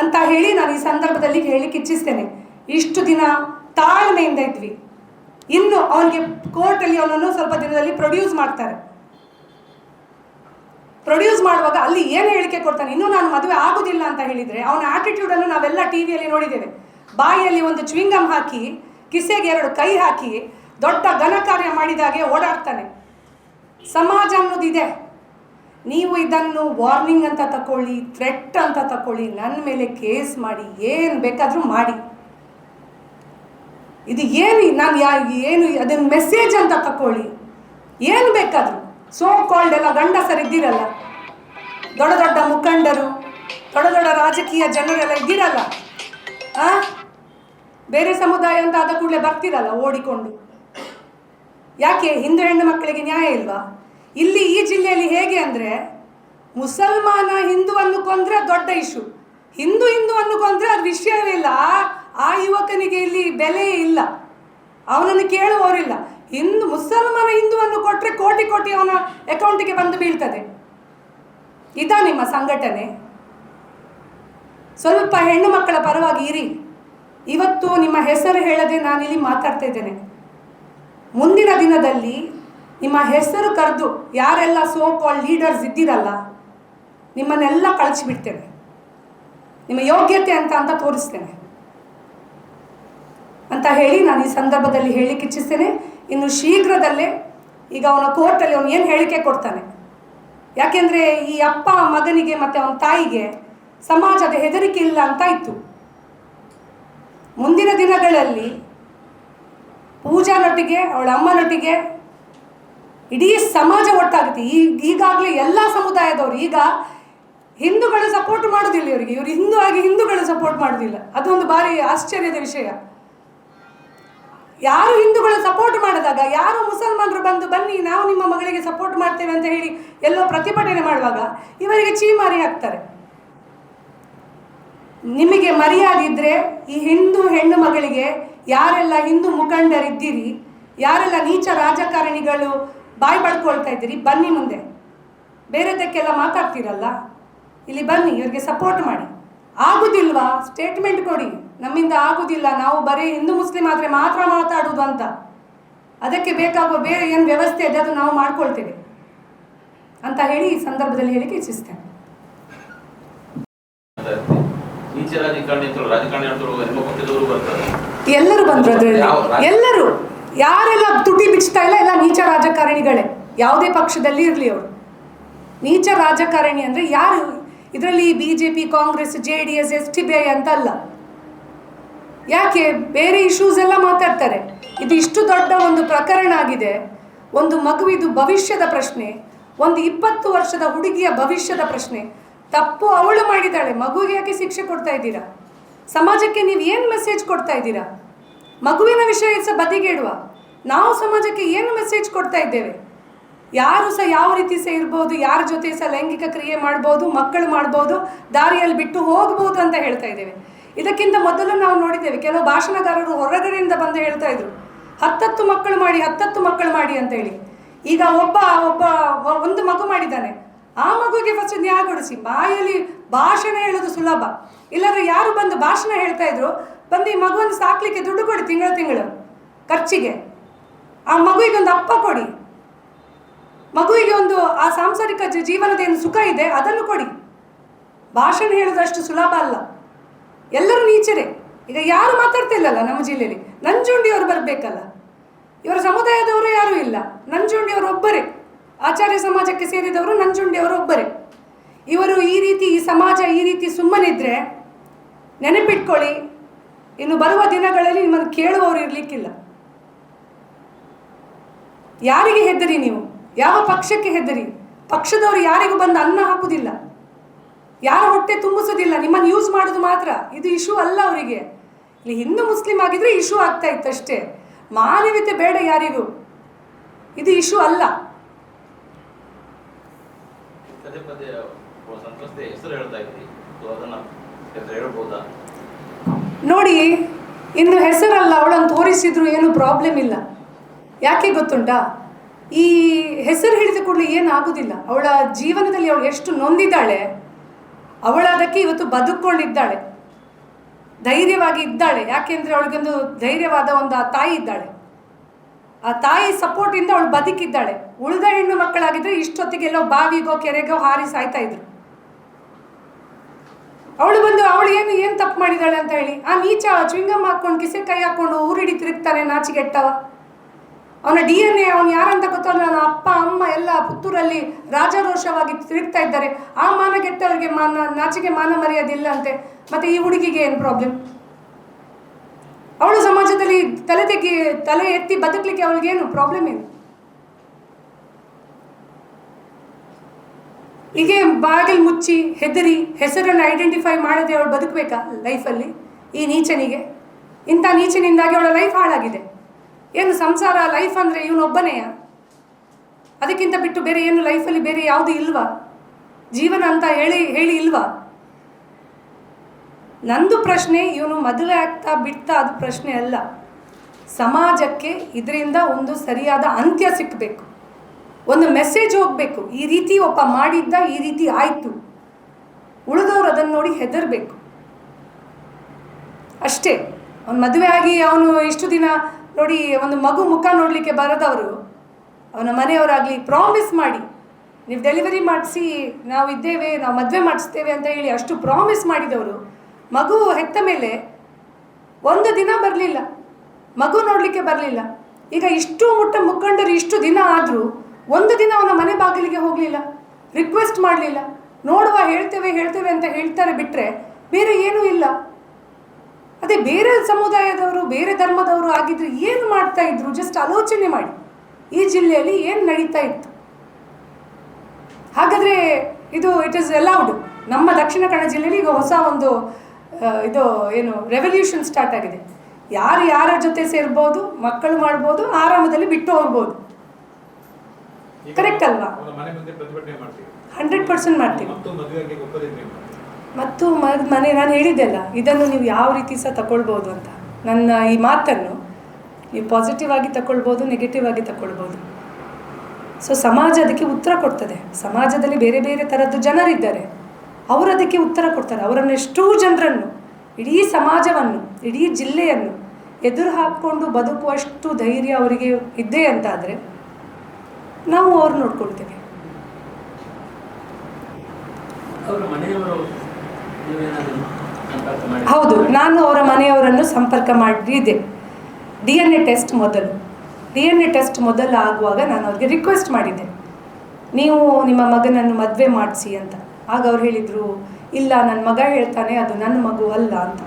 ಅಂತ ಹೇಳಿ ನಾನು ಈ ಸಂದರ್ಭದಲ್ಲಿ ಹೇಳಿಕ್ಕೆ ಇಚ್ಛಿಸ್ತೇನೆ ಇಷ್ಟು ದಿನ ತಾಳ್ಮೆಯಿಂದ ಇದ್ವಿ. ಇನ್ನು ಅವನಿಗೆ ಕೋರ್ಟಲ್ಲಿ ಅವನನ್ನು ಸ್ವಲ್ಪ ದಿನದಲ್ಲಿ ಪ್ರೊಡ್ಯೂಸ್ ಮಾಡ್ತಾರೆ. ಪ್ರೊಡ್ಯೂಸ್ ಮಾಡುವಾಗ ಅಲ್ಲಿ ಏನು ಹೇಳಿಕೆ ಕೊಡ್ತಾನೆ? ಇನ್ನೂ ನಾನು ಮದುವೆ ಆಗುದಿಲ್ಲ ಅಂತ ಹೇಳಿದರೆ ಅವನ ಆಟಿಟ್ಯೂಡನ್ನು ನಾವೆಲ್ಲ ಟಿ ವಿಯಲ್ಲಿ ನೋಡಿದ್ದೇವೆ. ಬಾಯಿಯಲ್ಲಿ ಒಂದು ಚ್ವಿಂಗಮ್ ಹಾಕಿ, ಕಿಸೆಗೆ ಎರಡು ಕೈ ಹಾಕಿ ದೊಡ್ಡ ಘನ ಕಾರ್ಯ ಮಾಡಿದಾಗೆ ಓಡಾಡ್ತಾನೆ. ಸಮಾಜ ಅನ್ನೋದಿದೆ. ನೀವು ಇದನ್ನು ವಾರ್ನಿಂಗ್ ಅಂತ ತಕೊಳ್ಳಿ ಥ್ರೆಟ್ ಅಂತ ತಕೊಳ್ಳಿ ನನ್ನ ಮೇಲೆ ಕೇಸ್ ಮಾಡಿ, ಏನು ಬೇಕಾದರೂ ಮಾಡಿ. ಇದು ಏನು ನಾನು ಯಾ ಏನು ಅದನ್ನು ಮೆಸೇಜ್ ಅಂತ ತಕ್ಕೊಳ್ಳಿ ಏನು ಬೇಕಾದರೂ. ಸೋ ಕಾಲ್ಡ್ ಎಲ್ಲ ಗಂಡಸರಿದ್ದೀರಲ್ಲ. ದೊಡ್ಡ ದೊಡ್ಡ ಮುಖಂಡರು, ದೊಡ್ಡ ದೊಡ್ಡ ರಾಜಕೀಯ ಜನರೆಲ್ಲ ಇದ್ದೀರಲ್ಲ. ಆ? ಬೇರೆ ಸಮುದಾಯ ಅಂತ ಆದ ಕೂಡಲೇ ಬರ್ತಿರಲ್ಲ ಓಡಿಕೊಂಡು. ಯಾಕೆ? ಹಿಂದೂ ಹೆಣ್ಣು ಮಕ್ಕಳಿಗೆ ನ್ಯಾಯ ಇಲ್ವಾ? ಇಲ್ಲಿ ಈ ಜಿಲ್ಲೆಯಲ್ಲಿ ಹೇಗೆ ಅಂದರೆ, ಮುಸಲ್ಮಾನ ಹಿಂದುವನ್ನು ಕೊಂದರೆ ದೊಡ್ಡ ಇಶ್ಯೂ ಹಿಂದೂ ಹಿಂದುವನ್ನು ಕೊಂದರೆ ಅದು ವಿಷಯವೇ ಇಲ್ಲ. ಆ- ಯುವಕನಿಗೆ ಇಲ್ಲಿ ಬೆಲೆಯೇ ಇಲ್ಲ. ಅವನನ್ನು ಕೇಳುವವರಿಲ್ಲ. ಹಿಂದೂ ಮುಸಲ್ಮಾನ ಹಿಂದುವನ್ನು ಕೊಟ್ಟರೆ ಕೋಟಿ ಕೋಟಿ ಅವನ ಅಕೌಂಟಿಗೆ ಬಂದು ಬೀಳ್ತದೆ. ಇದಾ ನಿಮ್ಮ ಸಂಘಟನೆ? ಸ್ವಲ್ಪ ಹೆಣ್ಣು ಮಕ್ಕಳ ಪರವಾಗಿ ಇರಿ. ಇವತ್ತು ನಿಮ್ಮ ಹೆಸರು ಹೇಳದೆ ನಾನು ಇಲ್ಲಿ ಮಾತಾಡ್ತಾ ಇದ್ದೇನೆ. ಮುಂದಿನ ದಿನದಲ್ಲಿ ನಿಮ್ಮ ಹೆಸರು ಕರೆದು ಯಾರೆಲ್ಲ ಸೋ ಕಾಲ್ ಲೀಡರ್ಸ್ ಇದ್ದೀರಲ್ಲ, ನಿಮ್ಮನ್ನೆಲ್ಲ ಕಳಿಸಿಬಿಡ್ತೇನೆ. ನಿಮ್ಮ ಯೋಗ್ಯತೆ ಅಂತ ಅಂತ ತೋರಿಸ್ತೇನೆ. ಅಂತ ಹೇಳಿ ನಾನು ಈ ಸಂದರ್ಭದಲ್ಲಿ ಹೇಳಲಿಕ್ಕೆ ಇಚ್ಛಿಸ್ತೇನೆ. ಇನ್ನು ಶೀಘ್ರದಲ್ಲೇ ಈಗ ಅವನ ಕೋರ್ಟಲ್ಲಿ ಅವನು ಏನು ಹೇಳಿಕೆ ಕೊಡ್ತಾನೆ? ಯಾಕೆಂದರೆ ಈ ಅಪ್ಪ ಮಗನಿಗೆ ಮತ್ತು ಅವನ ತಾಯಿಗೆ ಸಮಾಜದ ಹೆದರಿಕೆ ಇಲ್ಲ ಅಂತ ಇತ್ತು. ಮುಂದಿನ ದಿನಗಳಲ್ಲಿ ಪೂಜಾನೊಟ್ಟಿಗೆ ಅವಳ ಅಮ್ಮನೊಟ್ಟಿಗೆ ಇಡೀ ಸಮಾಜ ಒಟ್ಟಾಗುತ್ತೆ. ಈಗ ಈಗಾಗಲೇ ಎಲ್ಲ ಸಮುದಾಯದವರು ಈಗ ಹಿಂದೂಗಳು ಸಪೋರ್ಟ್ ಮಾಡೋದಿಲ್ಲ ಇವರಿಗೆ. ಇವರು ಹಿಂದೂ ಆಗಿ ಹಿಂದೂಗಳು ಸಪೋರ್ಟ್ ಮಾಡೋದಿಲ್ಲ. ಅದೊಂದು ಭಾರಿ ಆಶ್ಚರ್ಯದ ವಿಷಯ. ಯಾರು ಹಿಂದೂಗಳು ಸಪೋರ್ಟ್ ಮಾಡಿದಾಗ, ಯಾರು ಮುಸಲ್ಮಾನರು ಬಂದು, ಬನ್ನಿ, ನಾವು ನಿಮ್ಮ ಮಗಳಿಗೆ ಸಪೋರ್ಟ್ ಮಾಡ್ತೇವೆ ಅಂತ ಹೇಳಿ ಎಲ್ಲೋ ಪ್ರತಿಭಟನೆ ಮಾಡುವಾಗ ಇವರಿಗೆ ಚೀಮಾರಿ ಹಾಕ್ತಾರೆ. ನಿಮಗೆ ಮರ್ಯಾದೆ ಇದ್ದರೆ ಈ ಹಿಂದೂ ಹೆಣ್ಣು ಮಗಳಿಗೆ ಯಾರೆಲ್ಲ ಹಿಂದೂ ಮುಖಂಡರಿದ್ದೀರಿ, ಯಾರೆಲ್ಲ ನೀಚ ರಾಜಕಾರಣಿಗಳು ಬಾಯಿ ಬಳ್ಕೊಳ್ತಾ ಇದ್ದೀರಿ, ಬನ್ನಿ ಮುಂದೆ. ಬೇರೆದಕ್ಕೆಲ್ಲ ಮಾತಾಡ್ತೀರಲ್ಲ? ಇಲ್ಲಿ ಬನ್ನಿ, ಇವರಿಗೆ ಸಪೋರ್ಟ್ ಮಾಡಿ. ಆಗುದಿಲ್ವಾ? ಸ್ಟೇಟ್ಮೆಂಟ್ ಕೊಡಿ. ನಮ್ಮಿಂದ ಆಗುದಿಲ್ಲ. ನಾವು ಬರೀ ಹಿಂದೂ ಮುಸ್ಲಿಂ ಆದರೆ ಮಾತ್ರ ಮಾತಾಡುವುದು ಅಂತ. ಅದಕ್ಕೆ ಬೇಕಾಗುವ ಬೇರೆ ಏನು ವ್ಯವಸ್ಥೆ ಇದೆ ಅದು ನಾವು ಮಾಡ್ಕೊಳ್ತೇವೆ. ಅಂತ ಹೇಳಿ ಈ ಸಂದರ್ಭದಲ್ಲಿ ಹೇಳಿಕೆ ಇಚ್ಛಿಸ್ತೇನೆ. ಎಲ್ಲರೂ ಬಂದ್ರು ಅದರಲ್ಲಿ ಎಲ್ಲರೂ. ಯಾರೆಲ್ಲ ತುಟಿ ಬಿಚ್ತಾ ಇಲ್ಲ ಎಲ್ಲ ನೀಚ ರಾಜಕಾರಣಿಗಳೇ. ಯಾವುದೇ ಪಕ್ಷದಲ್ಲಿ ಇರಲಿ ಅವರು. ನೀಚ ರಾಜಕಾರಣಿ ಅಂದ್ರೆ ಯಾರು? ಇದರಲ್ಲಿ B J P Congress J D S S T B I ಅಂತ ಅಲ್ಲ ಯಾಕೆ? ಬೇರೆ ಇಶ್ಯೂಸ್ ಎಲ್ಲ ಮಾತಾಡ್ತಾರೆ. ಇದು ಇಷ್ಟು ದೊಡ್ಡ ಒಂದು ಪ್ರಕರಣ ಆಗಿದೆ. ಒಂದು ಮಗುವಿದು ಭವಿಷ್ಯದ ಪ್ರಶ್ನೆ. ಒಂದು ಇಪ್ಪತ್ತು ವರ್ಷದ ಹುಡುಗಿಯ ಭವಿಷ್ಯದ ಪ್ರಶ್ನೆ. ತಪ್ಪು ಅವಳು ಮಾಡಿದ್ದಾಳೆ. ಮಗುವಿಗೆ ಯಾಕೆ ಶಿಕ್ಷೆ ಕೊಡ್ತಾ ಇದ್ದೀರಾ? ಸಮಾಜಕ್ಕೆ ನೀವು ಏನು ಮೆಸೇಜ್ ಕೊಡ್ತಾ ಇದ್ದೀರಾ? ಮಗುವಿನ ವಿಷಯ ಸಹ ಬದಿಗೇಡುವ ನಾವು ಸಮಾಜಕ್ಕೆ ಏನು ಮೆಸೇಜ್ ಕೊಡ್ತಾ ಇದ್ದೇವೆ? ಯಾರು ಸಹ ಯಾವ ರೀತಿ ಸಹ ಇರ್ಬೋದು, ಯಾರ ಜೊತೆ ಸಹ ಲೈಂಗಿಕ ಕ್ರಿಯೆ ಮಾಡ್ಬೋದು, ಮಕ್ಕಳು ಮಾಡ್ಬೋದು, ದಾರಿಯಲ್ಲಿ ಬಿಟ್ಟು ಹೋಗ್ಬೋದು ಅಂತ ಹೇಳ್ತಾ ಇದ್ದೇವೆ. ಇದಕ್ಕಿಂತ ಮೊದಲು ನಾವು ನೋಡಿದ್ದೇವೆ, ಕೆಲವು ಭಾಷಣಗಾರರು ಹೊರಗಡೆಯಿಂದ ಬಂದು ಹೇಳ್ತಾ ಇದ್ರು, ಹತ್ತತ್ತು ಮಕ್ಕಳು ಮಾಡಿ, ಹತ್ತತ್ತು ಮಕ್ಕಳು ಮಾಡಿ ಅಂತ ಹೇಳಿ. ಈಗ ಒಬ್ಬ ಒಬ್ಬ ಒಂದು ಮಗು ಮಾಡಿದ್ದಾನೆ. ಆ ಮಗುಗೆ ಫಸ್ಟ್ ನ್ಯಾಯ ಕೊಡಿಸಿ, ಬಾಯಲ್ಲಿ ಭಾಷಣ ಹೇಳೋದು ಸುಲಭ. ಇಲ್ಲಾಂದ್ರೆ ಯಾರು ಬಂದು ಭಾಷಣ ಹೇಳ್ತಾ ಇದ್ರು, ಬಂದು ಈ ಮಗುವನ್ನು ಸಾಕ್ಲಿಕ್ಕೆ ದುಡ್ಡು ಕೊಡಿ ತಿಂಗಳು ತಿಂಗಳು, ಖರ್ಚಿಗೆ. ಆ ಮಗುವಿಗೆ ಒಂದು ಅಪ್ಪ ಕೊಡಿ. ಮಗುವಿಗೆ ಒಂದು, ಆ ಸಾಂಸಾರಿಕ ಜೀವನದ ಏನು ಸುಖ ಇದೆ, ಅದನ್ನು ಕೊಡಿ. ಭಾಷಣ ಹೇಳೋದಷ್ಟು ಸುಲಭ ಅಲ್ಲ. ಎಲ್ಲರೂ ನೀಚರೇ. ಈಗ ಯಾರು ಮಾತಾಡ್ತಾ ಇಲ್ಲಲ್ಲ ನಮ್ಮ ಜಿಲ್ಲೆಯಲ್ಲಿ ನಂಜುಂಡಿಯವರು ಬರಬೇಕಲ್ಲ. ಇವರ ಸಮುದಾಯದವರು ಯಾರೂ ಇಲ್ಲ. ನಂಜುಂಡಿಯವರು ಒಬ್ಬರೇ. ಆಚಾರ್ಯ ಸಮಾಜಕ್ಕೆ ಸೇರಿದವರು ನಂಜುಂಡಿಯವರು ಒಬ್ಬರೇ. ಇವರು ಈ ರೀತಿ ಈ ಸಮಾಜ ಈ ರೀತಿ ಸುಮ್ಮನಿದ್ರೆ ನೆನಪಿಟ್ಕೊಳ್ಳಿ. ಇನ್ನು ಬರುವ ದಿನಗಳಲ್ಲಿ ನಿಮ್ಮನ್ನು ಕೇಳುವವರು ಇರಲಿಕ್ಕಿಲ್ಲ. ಯಾರಿಗೆ ಹೆದರಿ ನೀವು? ಯಾವ ಪಕ್ಷಕ್ಕೆ ಹೆದರಿ? ಪಕ್ಷದವರು ಯಾರಿಗೂ ಬಂದು ಅನ್ನ ಹಾಕುದಿಲ್ಲ. ಯಾರ ಹೊಟ್ಟೆ ತುಂಬಿಸೋದಿಲ್ಲ ನಿಮ್ಮನ್ನು ಯೂಸ್ ಮಾಡೋದು ಮಾತ್ರ. ಇದು ಇಶ್ಯೂ ಅಲ್ಲ ಅವರಿಗೆ. ಇಲ್ಲಿ ಹಿಂದೂ ಮುಸ್ಲಿಂ ಆಗಿದ್ರೆ ಇಶ್ಯೂ ಆಗ್ತಾ ಇತ್ತು ಅಷ್ಟೇ. ಮಾನವೀಯತೆ ಬೇಡ ಯಾರಿಗೂ. ಇದು ಇಶ್ಯೂ ಅಲ್ಲ. ನೋಡಿ ಇನ್ನು ಹೆಸರಲ್ಲ ಅವಳನ್ನು ತೋರಿಸಿದ್ರು ಏನು ಪ್ರಾಬ್ಲಮ್ ಇಲ್ಲ. ಯಾಕೆ ಗೊತ್ತುಂಟಾ? ಈ ಹೆಸರು ಹೇಳಿದ ಕೂಡಲೇ ಏನು ಆಗುದಿಲ್ಲ. ಅವಳ ಜೀವನದಲ್ಲಿ ಅವಳು ಎಷ್ಟು ನೊಂದಿದ್ದಾಳೆ ಅವಳು ಅದಕ್ಕೆ ಇವತ್ತು ಬದುಕೊಂಡಿದ್ದಾಳೆ ಧೈರ್ಯವಾಗಿ ಇದ್ದಾಳೆ. ಯಾಕೆಂದರೆ ಅವಳಿಗೊಂದು ಧೈರ್ಯವಾದ ಒಂದು ಆ ತಾಯಿ ಇದ್ದಾಳೆ. ಆ ತಾಯಿ ಸಪೋರ್ಟಿಂದ ಅವಳು ಬದುಕಿದ್ದಾಳೆ. ಉಳಿದ ಹೆಣ್ಣು ಮಕ್ಕಳಾಗಿದ್ರೆ ಇಷ್ಟೊತ್ತಿಗೆಲ್ಲೋ ಬಾವಿಗೋ, ಕೆರೆಗೋ ಹಾರಿ ಸಾಯ್ತಾ ಇದ್ರು. ಅವಳು ಬಂದು, ಅವಳು ಏನು ಏನು ತಪ್ಪು ಮಾಡಿದಾಳೆ ಅಂತ ಹೇಳಿ, ಆ ನೀಚ ಚುಂಗಮ್ ಹಾಕೊಂಡು ಕಿಸೆ ಕೈ ಹಾಕೊಂಡು ಊರಿಡಿ ತಿರುಗ್ತಾನೆ ನಾಚಿಗೆಟ್ಟವ ಅವನ ಡಿ ಎನ್ ಎ, ಅವನು ಯಾರಂತ ಗೊತ್ತಲ್ಲ ನನ್ನ ಅಪ್ಪ, ಅಮ್ಮ ಎಲ್ಲ ಪುತ್ತೂರಲ್ಲಿ ರಾಜಾರೋಷವಾಗಿ ತಿರುಗ್ತಾ ಇದ್ದಾರೆ. ಆ ಮಾನಗೆಟ್ಟವರಿಗೆ ಮಾನ ನಾಚಿಗೆ ಮಾನ ಮರ್ಯಾದೆ ಇಲ್ಲ ಅಂತೆ ಮತ್ತೆ ಈ ಹುಡುಗಿಗೆ ಏನು ಪ್ರಾಬ್ಲಮ್ ಅವಳು ಸಮಾಜದಲ್ಲಿ ತಲೆ ತೆಗಿ, ತಲೆ ಎತ್ತಿ ಬದುಕಲಿಕ್ಕೆ ಏನು ಪ್ರಾಬ್ಲಮ್ ಏನು ಹೀಗೆ ಬಾಗಿಲು ಮುಚ್ಚಿ, ಹೆದರಿ, ಹೆಸರನ್ನು ಐಡೆಂಟಿಫೈ ಮಾಡದೆ ಅವಳು ಬದುಕಬೇಕಾ ಲೈಫಲ್ಲಿ ಈ ನೀಚನಿಗೆ? ಇಂಥ ನೀಚನಿಂದಾಗಿ ಅವಳ ಲೈಫ್ ಹಾಳಾಗಿದೆ. ಏನು ಸಂಸಾರ ಲೈಫ್ ಅಂದರೆ ಇವನೊಬ್ಬನೆಯ ಅದಕ್ಕಿಂತ ಬಿಟ್ಟು ಬೇರೆ ಏನು ಲೈಫಲ್ಲಿ ಬೇರೆ ಯಾವುದು ಇಲ್ವಾ? ಜೀವನ ಅಂತ ಹೇಳಿ ಹೇಳಿ ಇಲ್ವಾ? ನಂದು ಪ್ರಶ್ನೆ, ಇವನು ಮದುವೆ ಆಗ್ತಾ ಬಿಡ್ತಾ ಅದು ಪ್ರಶ್ನೆ ಅಲ್ಲ. ಸಮಾಜಕ್ಕೆ ಇದರಿಂದ ಒಂದು ಸರಿಯಾದ ಅಂತ್ಯ ಸಿಕ್ಕಬೇಕು ಒಂದು ಮೆಸೇಜ್ ಹೋಗಬೇಕು. ಈ ರೀತಿ ಒಬ್ಬ ಮಾಡಿದ್ದ, ಈ ರೀತಿ ಆಯಿತು. ಉಳಿದವರು ಅದನ್ನು ನೋಡಿ ಹೆದರಬೇಕು. ಅಷ್ಟೇ. ಅವನು ಮದುವೆ ಆಗಿ ಅವನು ಇಷ್ಟು ದಿನ ನೋಡಿ, ಒಂದು ಮಗು ಮುಖ ನೋಡಲಿಕ್ಕೆ ಬರದವರು, ಅವನ ಮನೆಯವರಾಗಲಿ ಪ್ರಾಮಿಸ್ ಮಾಡಿ, ನೀವು ಡೆಲಿವರಿ ಮಾಡಿಸಿ, ನಾವು ಇದ್ದೇವೆ, ನಾವು ಮದುವೆ ಮಾಡಿಸ್ತೇವೆ ಅಂತ ಹೇಳಿ ಅಷ್ಟು ಪ್ರಾಮಿಸ್ ಮಾಡಿದವರು, ಮಗು ಹೆತ್ತ ಮೇಲೆ ಒಂದು ದಿನ ಬರಲಿಲ್ಲ, ಮಗು ನೋಡಲಿಕ್ಕೆ ಬರಲಿಲ್ಲ. ಈಗ ಇಷ್ಟು ಮುಟ್ಟ ಮುಖಂಡರು ಇಷ್ಟು ದಿನ ಆದರೂ ಒಂದು ದಿನ ಅವನ ಮನೆ ಬಾಗಿಲಿಗೆ ಹೋಗಲಿಲ್ಲ ರಿಕ್ವೆಸ್ಟ್ ಮಾಡಲಿಲ್ಲ, ನೋಡುವ ಹೇಳ್ತೇವೆ ಹೇಳ್ತೇವೆ ಅಂತ ಹೇಳ್ತಾರೆ ಬಿಟ್ಟರೆ ಬೇರೆ ಏನೂ ಇಲ್ಲ. ಅದೇ ಬೇರೆ ಸಮುದಾಯದವರು ಬೇರೆ ಧರ್ಮದವರು ಆಗಿದ್ರೆ ಏನು ಮಾಡ್ತಾ ಇದ್ರು? ಜಸ್ಟ್ ಆಲೋಚನೆ ಮಾಡಿ. ಈ ಜಿಲ್ಲೆಯಲ್ಲಿ ಏನು ನಡೀತಾ ಇತ್ತು? ಹಾಗಾದ್ರೆ ಇದು ಇಟ್ ಇಸ್ ಅಲೌಡ್ ನಮ್ಮ ದಕ್ಷಿಣ ಕನ್ನಡ ಜಿಲ್ಲೆಯಲ್ಲಿ ಈಗ ಹೊಸ ಒಂದು ಇದು ಏನು ರೆವಲ್ಯೂಷನ್ ಸ್ಟಾರ್ಟ್ ಆಗಿದೆ. ಯಾರು ಯಾರ ಜೊತೆ ಸೇರ್ಬೋದು ಮಕ್ಕಳು ಮಾಡ್ಬೋದು ಆರಾಮದಲ್ಲಿ ಬಿಟ್ಟು ಹೋಗ್ಬೋದು. ಕರೆಕ್ಟ್ ಅಲ್ವಾ? ಹಂಡ್ರೆಡ್ ಪರ್ಸೆಂಟ್ ಮಾಡ್ತೀವಿ. ಮತ್ತು ಮನೆ, ನಾನು ಹೇಳಿದ್ದೆಲ್ಲ, ಇದನ್ನು ನೀವು ಯಾವ ರೀತಿ ಸಹ ತಗೊಳ್ಬೋದು ಅಂತ. ನನ್ನ ಈ ಮಾತನ್ನು ನೀವು ಪಾಸಿಟಿವ್ ಆಗಿ ತಗೊಳ್ಬೋದು ನೆಗೆಟಿವ್ ಆಗಿ ತಗೊಳ್ಬೋದು ಸೊ ಸಮಾಜ ಅದಕ್ಕೆ ಉತ್ತರ ಕೊಡ್ತದೆ. ಸಮಾಜದಲ್ಲಿ ಬೇರೆ ಬೇರೆ ಥರದ್ದು ಜನರಿದ್ದಾರೆ. ಅವರು ಅದಕ್ಕೆ ಉತ್ತರ ಕೊಡ್ತಾರೆ. ಅವರನ್ನು ಎಷ್ಟೋ ಜನರನ್ನು, ಇಡೀ ಸಮಾಜವನ್ನು, ಇಡೀ ಜಿಲ್ಲೆಯನ್ನು ಎದುರು ಹಾಕ್ಕೊಂಡು ಬದುಕುವಷ್ಟು ಧೈರ್ಯ ಅವರಿಗೆ ಇದ್ದೇ ಅಂತಾದರೆ ನಾವು ಅವ್ರು ನೋಡ್ಕೊಳ್ತೇವೆ ಹೌದು ನಾನು ಅವರ ಮನೆಯವರನ್ನು ಸಂಪರ್ಕ ಮಾಡಿದೆ ಡಿ ಎನ್ ಎ ಟೆಸ್ಟ್ ಮೊದಲು. ಡಿ ಎನ್ ಎ ಟೆಸ್ಟ್ ಮೊದಲು ಆಗುವಾಗ ನಾನು ಅವ್ರಿಗೆ ರಿಕ್ವೆಸ್ಟ್ ಮಾಡಿದ್ದೆ. ನೀವು ನಿಮ್ಮ ಮಗನನ್ನು ಮದುವೆ ಮಾಡಿಸಿ ಅಂತ. ಆಗ ಅವ್ರು ಹೇಳಿದರು, ಇಲ್ಲ ನನ್ನ ಮಗ ಹೇಳ್ತಾನೆ, ಅದು ನನ್ನ ಮಗು ಅಲ್ಲ ಅಂತ.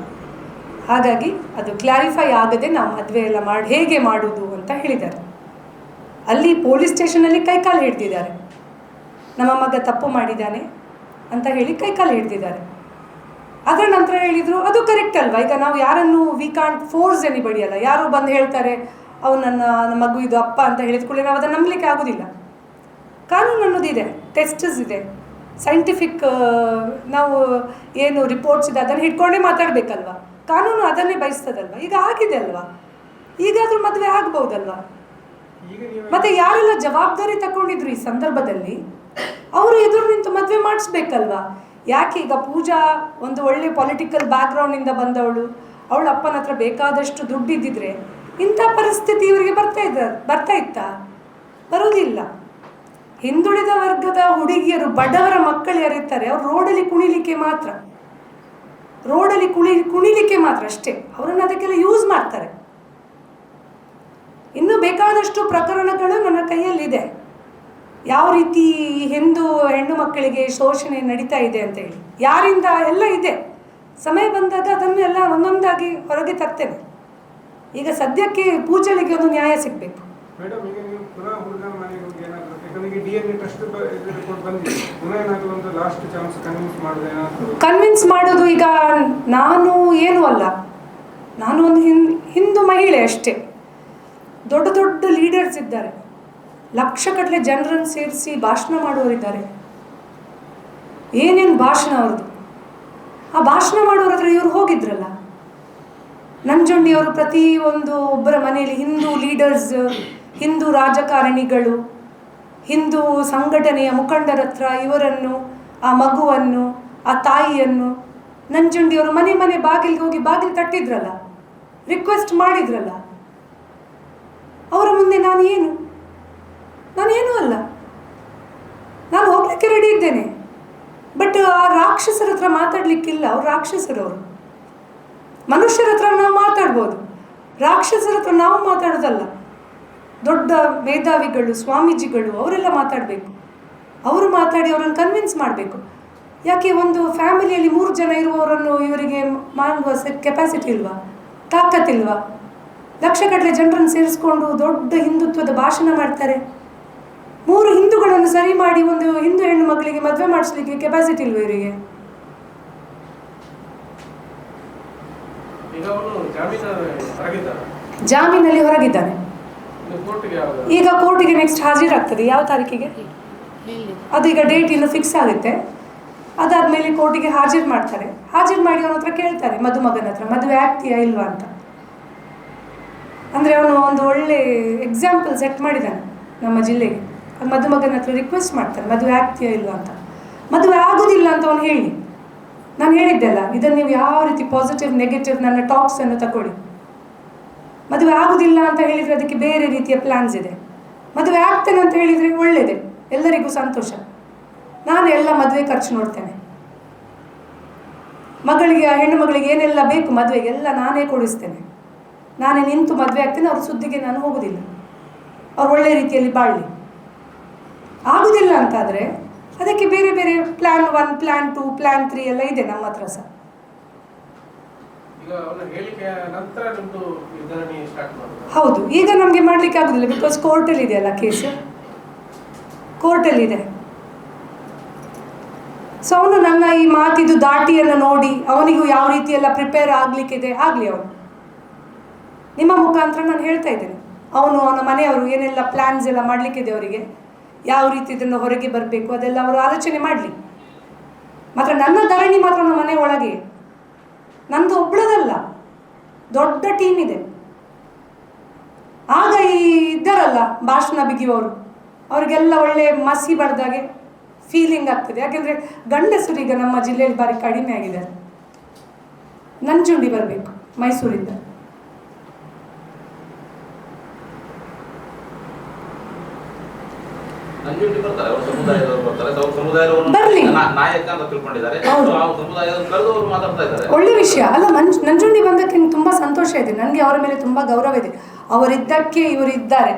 ಹಾಗಾಗಿ ಅದು ಕ್ಲಾರಿಫೈ ಆಗದೆ ನಾವು ಮದುವೆ ಎಲ್ಲ ಮಾಡಿ, ಹೇಗೆ ಮಾಡುವುದು ಅಂತ ಹೇಳಿದ್ದಾರೆ. ಅಲ್ಲಿ ಪೊಲೀಸ್ ಸ್ಟೇಷನಲ್ಲಿ ಕೈಕಾಲು ಹಿಡ್ದಿದ್ದಾರೆ. ನಮ್ಮ ಮಗ ತಪ್ಪು ಮಾಡಿದ್ದಾನೆ ಅಂತ ಹೇಳಿ ಕೈಕಾಲು ಹಿಡ್ದಿದ್ದಾರೆ. ಅದರ ನಂತರ ಹೇಳಿದರು ಅದು ಕರೆಕ್ಟ್ ಅಲ್ವಾ? ಈಗ ನಾವು ಯಾರನ್ನು ವಿ ಕಾಂಟ್ ಫೋರ್ಸ್ ಎನಿಬಡಿ ಅಲ್ಲ. ಯಾರು ಬಂದು ಹೇಳ್ತಾರೆ ಅವು ನನ್ನ ನಮ್ಮ ಮಗು ಇದು ಅಪ್ಪ ಅಂತ ಹೇಳಿದ ಕೂಡಲೇ ನಾವು ಅದನ್ನು ನಂಬಲಿಕ್ಕೆ ಆಗೋದಿಲ್ಲ. ಕಾನೂನು ಅನ್ನೋದಿದೆ ಟೆಸ್ಟಸ್ ಇದೆ. ಸೈಂಟಿಫಿಕ್ ನಾವು ಏನು ರಿಪೋರ್ಟ್ಸ್ ಇದೆ ಅದನ್ನು ಹಿಡ್ಕೊಂಡೇ ಮಾತಾಡಬೇಕಲ್ವಾ? ಕಾನೂನು ಅದನ್ನೇ ಬಯಸ್ತದಲ್ವ? ಈಗ ಆಗಿದೆ ಅಲ್ವಾ? ಈಗಾದರೂ ಮದುವೆ ಆಗ್ಬೋದಲ್ವಾ ಮತ್ತೆ ಯಾರೆಲ್ಲ ಜವಾಬ್ದಾರಿ ತಗೊಂಡಿದ್ರು ಈ ಸಂದರ್ಭದಲ್ಲಿ ಅವರು ಎದುರು ನಿಂತು ಮದುವೆ ಮಾಡಿಸ್ಬೇಕಲ್ವಾ? ಯಾಕೆ ಈಗ ಪೂಜಾ ಒಂದು ಒಳ್ಳೆ ಪೊಲಿಟಿಕಲ್ ಬ್ಯಾಕ್ಗ್ರೌಂಡಿಂದ ಬಂದವಳು? ಅವಳ ಅಪ್ಪನ ಹತ್ರ ಬೇಕಾದಷ್ಟು ದುಡ್ಡಿದ್ದಿದ್ರೆ ಇಂಥ ಪರಿಸ್ಥಿತಿ ಇವರಿಗೆ ಬರ್ತಾ ಇದ್ದ, ಬರ್ತಾ ಇತ್ತಾ? ಬರೋದಿಲ್ಲ ಹಿಂದುಳಿದ ವರ್ಗದ ಹುಡುಗಿಯರು ಬಡವರ ಮಕ್ಕಳು ಯಾರಿರ್ತಾರೆ ಅವ್ರು ರೋಡಲ್ಲಿ ಕುಣಿಲಿಕ್ಕೆ ಮಾತ್ರ. ರೋಡಲ್ಲಿ ಕುಣಿ ಕುಣಿಲಿಕ್ಕೆ ಮಾತ್ರ ಅಷ್ಟೇ, ಅವರನ್ನು ಅದಕ್ಕೆಲ್ಲ ಯೂಸ್ ಮಾಡ್ತಾರೆ. ಇನ್ನೂ ಬೇಕಾದಷ್ಟು ಪ್ರಕರಣಗಳು ನನ್ನ ಕೈಯಲ್ಲಿದೆ. ಯಾವ ರೀತಿ ಹಿಂದೂ ಹೆಣ್ಣು ಮಕ್ಕಳಿಗೆ ಶೋಷಣೆ ನಡೀತಾ ಇದೆ ಅಂತ ಹೇಳಿ. ಯಾರಿಂದ ಎಲ್ಲ ಇದೆ. ಸಮಯ ಬಂದಾಗ ಅದನ್ನು ಎಲ್ಲ ಒಂದೊಂದಾಗಿ ಹೊರಗೆ ತರ್ತೇನೆ. ಈಗ ಸದ್ಯಕ್ಕೆ ಪೂಜಳಿಗೆ ಒಂದು ನ್ಯಾಯ ಸಿಗಬೇಕು. ಕನ್ವಿನ್ಸ್ ಮಾಡೋದು ಈಗ ನಾನು ಏನೂ ಅಲ್ಲ. ನಾನು ಒಂದು ಹಿಂದೂ ಮಹಿಳೆ ಅಷ್ಟೇ. ದೊಡ್ಡ ದೊಡ್ಡ ಲೀಡರ್ಸ್ ಇದ್ದಾರೆ. ಲಕ್ಷಗಟ್ಟಲೆ ಜನರನ್ನು ಸೇರಿಸಿ ಭಾಷಣ ಮಾಡುವವರಿದ್ದಾರೆ ಏನೇನು ಭಾಷಣ ಅವ್ರದ್ದು? ಆ ಭಾಷಣ ಮಾಡೋರ ಹತ್ರ ಇವರು ಹೋಗಿದ್ರಲ್ಲ? ನಂಜುಂಡಿಯವರು ಪ್ರತಿ ಒಂದು ಒಬ್ಬರ ಮನೆಯಲ್ಲಿ ಹಿಂದೂ ಲೀಡರ್ಸ್, ಹಿಂದೂ ರಾಜಕಾರಣಿಗಳು, ಹಿಂದೂ ಸಂಘಟನೆಯ ಮುಖಂಡರ ಹತ್ರ ಇವರನ್ನು, ಆ ಮಗುವನ್ನು, ಆ ತಾಯಿಯನ್ನು ನಂಜುಂಡಿಯವರು ಮನೆ ಮನೆ ಬಾಗಿಲಿಗೆ ಹೋಗಿ ಬಾಗಿಲು ತಟ್ಟಿದ್ರಲ್ಲ? ರಿಕ್ವೆಸ್ಟ್ ಮಾಡಿದ್ರಲ್ಲ? ಅವರ ಮುಂದೆ ನಾನು ಏನು ನಾನೇನೂ ಅಲ್ಲ. ನಾನು ಹೋಗ್ಲಿಕ್ಕೆ ರೆಡಿ ಇದ್ದೇನೆ. ಬಟ್ ಆ ರಾಕ್ಷಸರ ಹತ್ರ ಮಾತಾಡ್ಲಿಕ್ಕಿಲ್ಲ ಅವ್ರು ರಾಕ್ಷಸರು ಅವರು ಮನುಷ್ಯರ ಹತ್ರ ನಾವು ಮಾತಾಡ್ಬೋದು. ರಾಕ್ಷಸರ ಹತ್ರ ನಾವು ಮಾತಾಡೋದಲ್ಲ. ದೊಡ್ಡ ಮೇಧಾವಿಗಳು, ಸ್ವಾಮೀಜಿಗಳು, ಅವರೆಲ್ಲ ಮಾತಾಡಬೇಕು. ಅವರು ಮಾತಾಡಿ ಅವರನ್ನು ಕನ್ವಿನ್ಸ್ ಮಾಡಬೇಕು. ಯಾಕೆ ಒಂದು ಫ್ಯಾಮಿಲಿಯಲ್ಲಿ ಮೂರು ಜನ ಇರುವವರನ್ನು ಇವರಿಗೆ ಮಾಡುವ ಕೆಪಾಸಿಟಿ ಇಲ್ವಾ? ತಾಕತ್ತಿಲ್ವಾ ಲಕ್ಷಗಟ್ಟಲೆ ಜನರನ್ನು ಸೇರಿಸ್ಕೊಂಡು ದೊಡ್ಡ ಹಿಂದುತ್ವದ ಭಾಷಣ ಮಾಡ್ತಾರೆ. ಮೂರು ಹಿಂದೂಗಳನ್ನು ಸರಿ ಮಾಡಿ ಒಂದು ಹಿಂದೂ ಹೆಣ್ಣು ಮಕ್ಕಳಿಗೆ ಮದುವೆ ಮಾಡಿಸ್ಲಿಕ್ಕೆ ಕೆಪಾಸಿಟಿ ಇಲ್ವ ಇವರಿಗೆ? ಜಾಮೀನಲ್ಲಿ ಹೊರಗಿದ್ದಾನೆ. ಈಗ ಕೋರ್ಟಿಗೆ ನೆಕ್ಸ್ಟ್ ಹಾಜರಾಗ್ತದೆ. ಯಾವ ತಾರೀಕಿಗೆ? ಅದು ಈಗ ಡೇಟ್ ಇನ್ನು ಫಿಕ್ಸ್ ಆಗುತ್ತೆ. ಅದಾದ್ಮೇಲೆ ಕೋರ್ಟಿಗೆ ಹಾಜರು ಮಾಡ್ತಾರೆ. ಹಾಜರು ಮಾಡಿ ಅವನ ಹತ್ರ ಕೇಳ್ತಾರೆ ಮದುಮಗನ ಹತ್ರ ಮದುವೆ ಆಗ್ತೀಯಾ ಇಲ್ವಾ ಅಂತ. ಅಂದರೆ ಅವನು ಒಂದು ಒಳ್ಳೆ ಎಕ್ಸಾಂಪಲ್ ಸೆಟ್ ಮಾಡಿದ್ದಾನೆ ನಮ್ಮ ಜಿಲ್ಲೆಗೆ. ಮದುಮಗನ ಹತ್ರ ರಿಕ್ವೆಸ್ಟ್ ಮಾಡ್ತಾರೆ, ಮದುವೆ ಆಗ್ತೀಯಾ ಇಲ್ವಾ ಅಂತ. ಮದುವೆ ಆಗೋದಿಲ್ಲ ಅಂತ ಅವನು ಹೇಳಿ. ನಾನು ಹೇಳಿದ್ದೆಲ್ಲ ಇದನ್ನು ನೀವು ಯಾವ ರೀತಿ ಪಾಸಿಟಿವ್ ನೆಗೆಟಿವ್ ನನ್ನ ಟಾಕ್ಸನ್ನು ತಗೊಳ್ಳಿ. ಮದುವೆ ಆಗೋದಿಲ್ಲ ಅಂತ ಹೇಳಿದರೆ ಅದಕ್ಕೆ ಬೇರೆ ರೀತಿಯ ಪ್ಲಾನ್ಸ್ ಇದೆ. ಮದುವೆ ಆಗ್ತೇನೆ ಅಂತ ಹೇಳಿದರೆ ಒಳ್ಳೆಯದೇ ಎಲ್ಲರಿಗೂ ಸಂತೋಷ. ನಾನು ಎಲ್ಲ ಮದುವೆ ಖರ್ಚು ನೋಡ್ತೇನೆ. ಮಗಳಿಗೆ ಆ ಹೆಣ್ಣು ಮಗಳಿಗೆ ಏನೆಲ್ಲ ಬೇಕು ಮದುವೆಗೆ, ಎಲ್ಲ ನಾನೇ ಕೊಡಿಸ್ತೇನೆ. ನಾನೇ ನಿಂತು ಮದುವೆ ಆಗ್ತೇನೆ, ಅವ್ರ ಸುದ್ದಿಗೆ ನಾನು ಹೋಗೋದಿಲ್ಲ. ಅವ್ರು ಒಳ್ಳೆ ರೀತಿಯಲ್ಲಿ ಬಾಳಲಿ. ಆಗುದಿಲ್ಲ ಅಂತಾದರೆ ಅದಕ್ಕೆ ಬೇರೆ ಬೇರೆ plan one plan two plan three ಎಲ್ಲ ಇದೆ ನಮ್ಮ ಹತ್ರ ಸಹ. ಹೌದು ಈಗ ನಮಗೆ ಮಾಡಲಿಕ್ಕೆ ಆಗೋದಿಲ್ಲ ಬಿಕಾಸ್ ಕೋರ್ಟಲ್ಲಿ ಇದೆಯಲ್ಲ ಕೇಸ್ ಕೋರ್ಟಲ್ಲಿದೆ ಸೊ ಅವನು ನನ್ನ ಈ ಮಾತಿದು ದಾಟಿಯನ್ನು ನೋಡಿ ಅವನಿಗೂ ಯಾವ ರೀತಿ ಎಲ್ಲ ಪ್ರಿಪೇರ್ ಆಗಲಿಕ್ಕಿದೆ ಆಗಲಿ ಅವನು. ನಿಮ್ಮ ಮುಖಾಂತರ ನಾನು ಹೇಳ್ತಾ ಇದ್ದೇನೆ. ಅವನು ಅವನ ಮನೆಯವರು ಏನೆಲ್ಲ ಪ್ಲ್ಯಾನ್ಸ್ ಎಲ್ಲ ಮಾಡಲಿಕ್ಕಿದೆ ಅವರಿಗೆ. ಯಾವ ರೀತಿ ಇದನ್ನು ಹೊರಗೆ ಬರಬೇಕು, ಅದೆಲ್ಲ ಅವರು ಆಲೋಚನೆ ಮಾಡಲಿ. ಮಾತ್ರ ನನ್ನ ಧರಣಿ ಮಾತ್ರ ನಮ್ಮ ಮನೆ ಒಳಗೆ. ನಂದು ಒಬ್ಬಳದಲ್ಲ ದೊಡ್ಡ ಟೀಮ್ ಇದೆ. ಆಗ ಈ ಇದ್ದಾರಲ್ಲ ಭಾಷಣ ಬಿಗಿಯುವವರು ಅವರಿಗೆಲ್ಲ ಒಳ್ಳೆ ಮಸಿ ಬಡ್ದಾಗೆ ಫೀಲಿಂಗ್ ಆಗ್ತದೆ. ಯಾಕೆಂದರೆ ಗಂಡಸರು ಈಗ ನಮ್ಮ ಜಿಲ್ಲೆಯಲ್ಲಿ ಬಾರಿ ಕಡಿಮೆ ಆಗಿದ್ದಾರೆ ನಂಜುಂಡಿ ಬರಬೇಕು ಮೈಸೂರಿಂದ ನಂಜುಂಡಿ ಬರ್ತಾರೆ ಅವ್ರ ಸಮುದಾಯದವರು ಬರ್ತಾರೆ ಅವ್ರ ಸಮುದಾಯದವರು ಬರ್ಲಿ. ನಾ- ನಾಯಕ ಅಂತ ತಿಳ್ಕೊಂಡಿದ್ದಾರೆ ಹೌದು. ಆ ಸಮುದಾಯದವರು ಕರೆದವರು ಮಾತಾಡ್ತಾ ಒಳ್ಳೆ ವಿಷಯ. ಅಲ್ಲ ನಂಜುಂಡಿ ಬಂದಕ್ಕೆ ತುಂಬಾ ತುಂಬ ಸಂತೋಷ ಇದೆ. ನನಗೆ ಅವರ ಮೇಲೆ ತುಂಬಾ ಗೌರವ ಇದೆ. ಅವರಿದ್ದಕ್ಕೆ ಇವರು ಇದ್ದಾರೆ.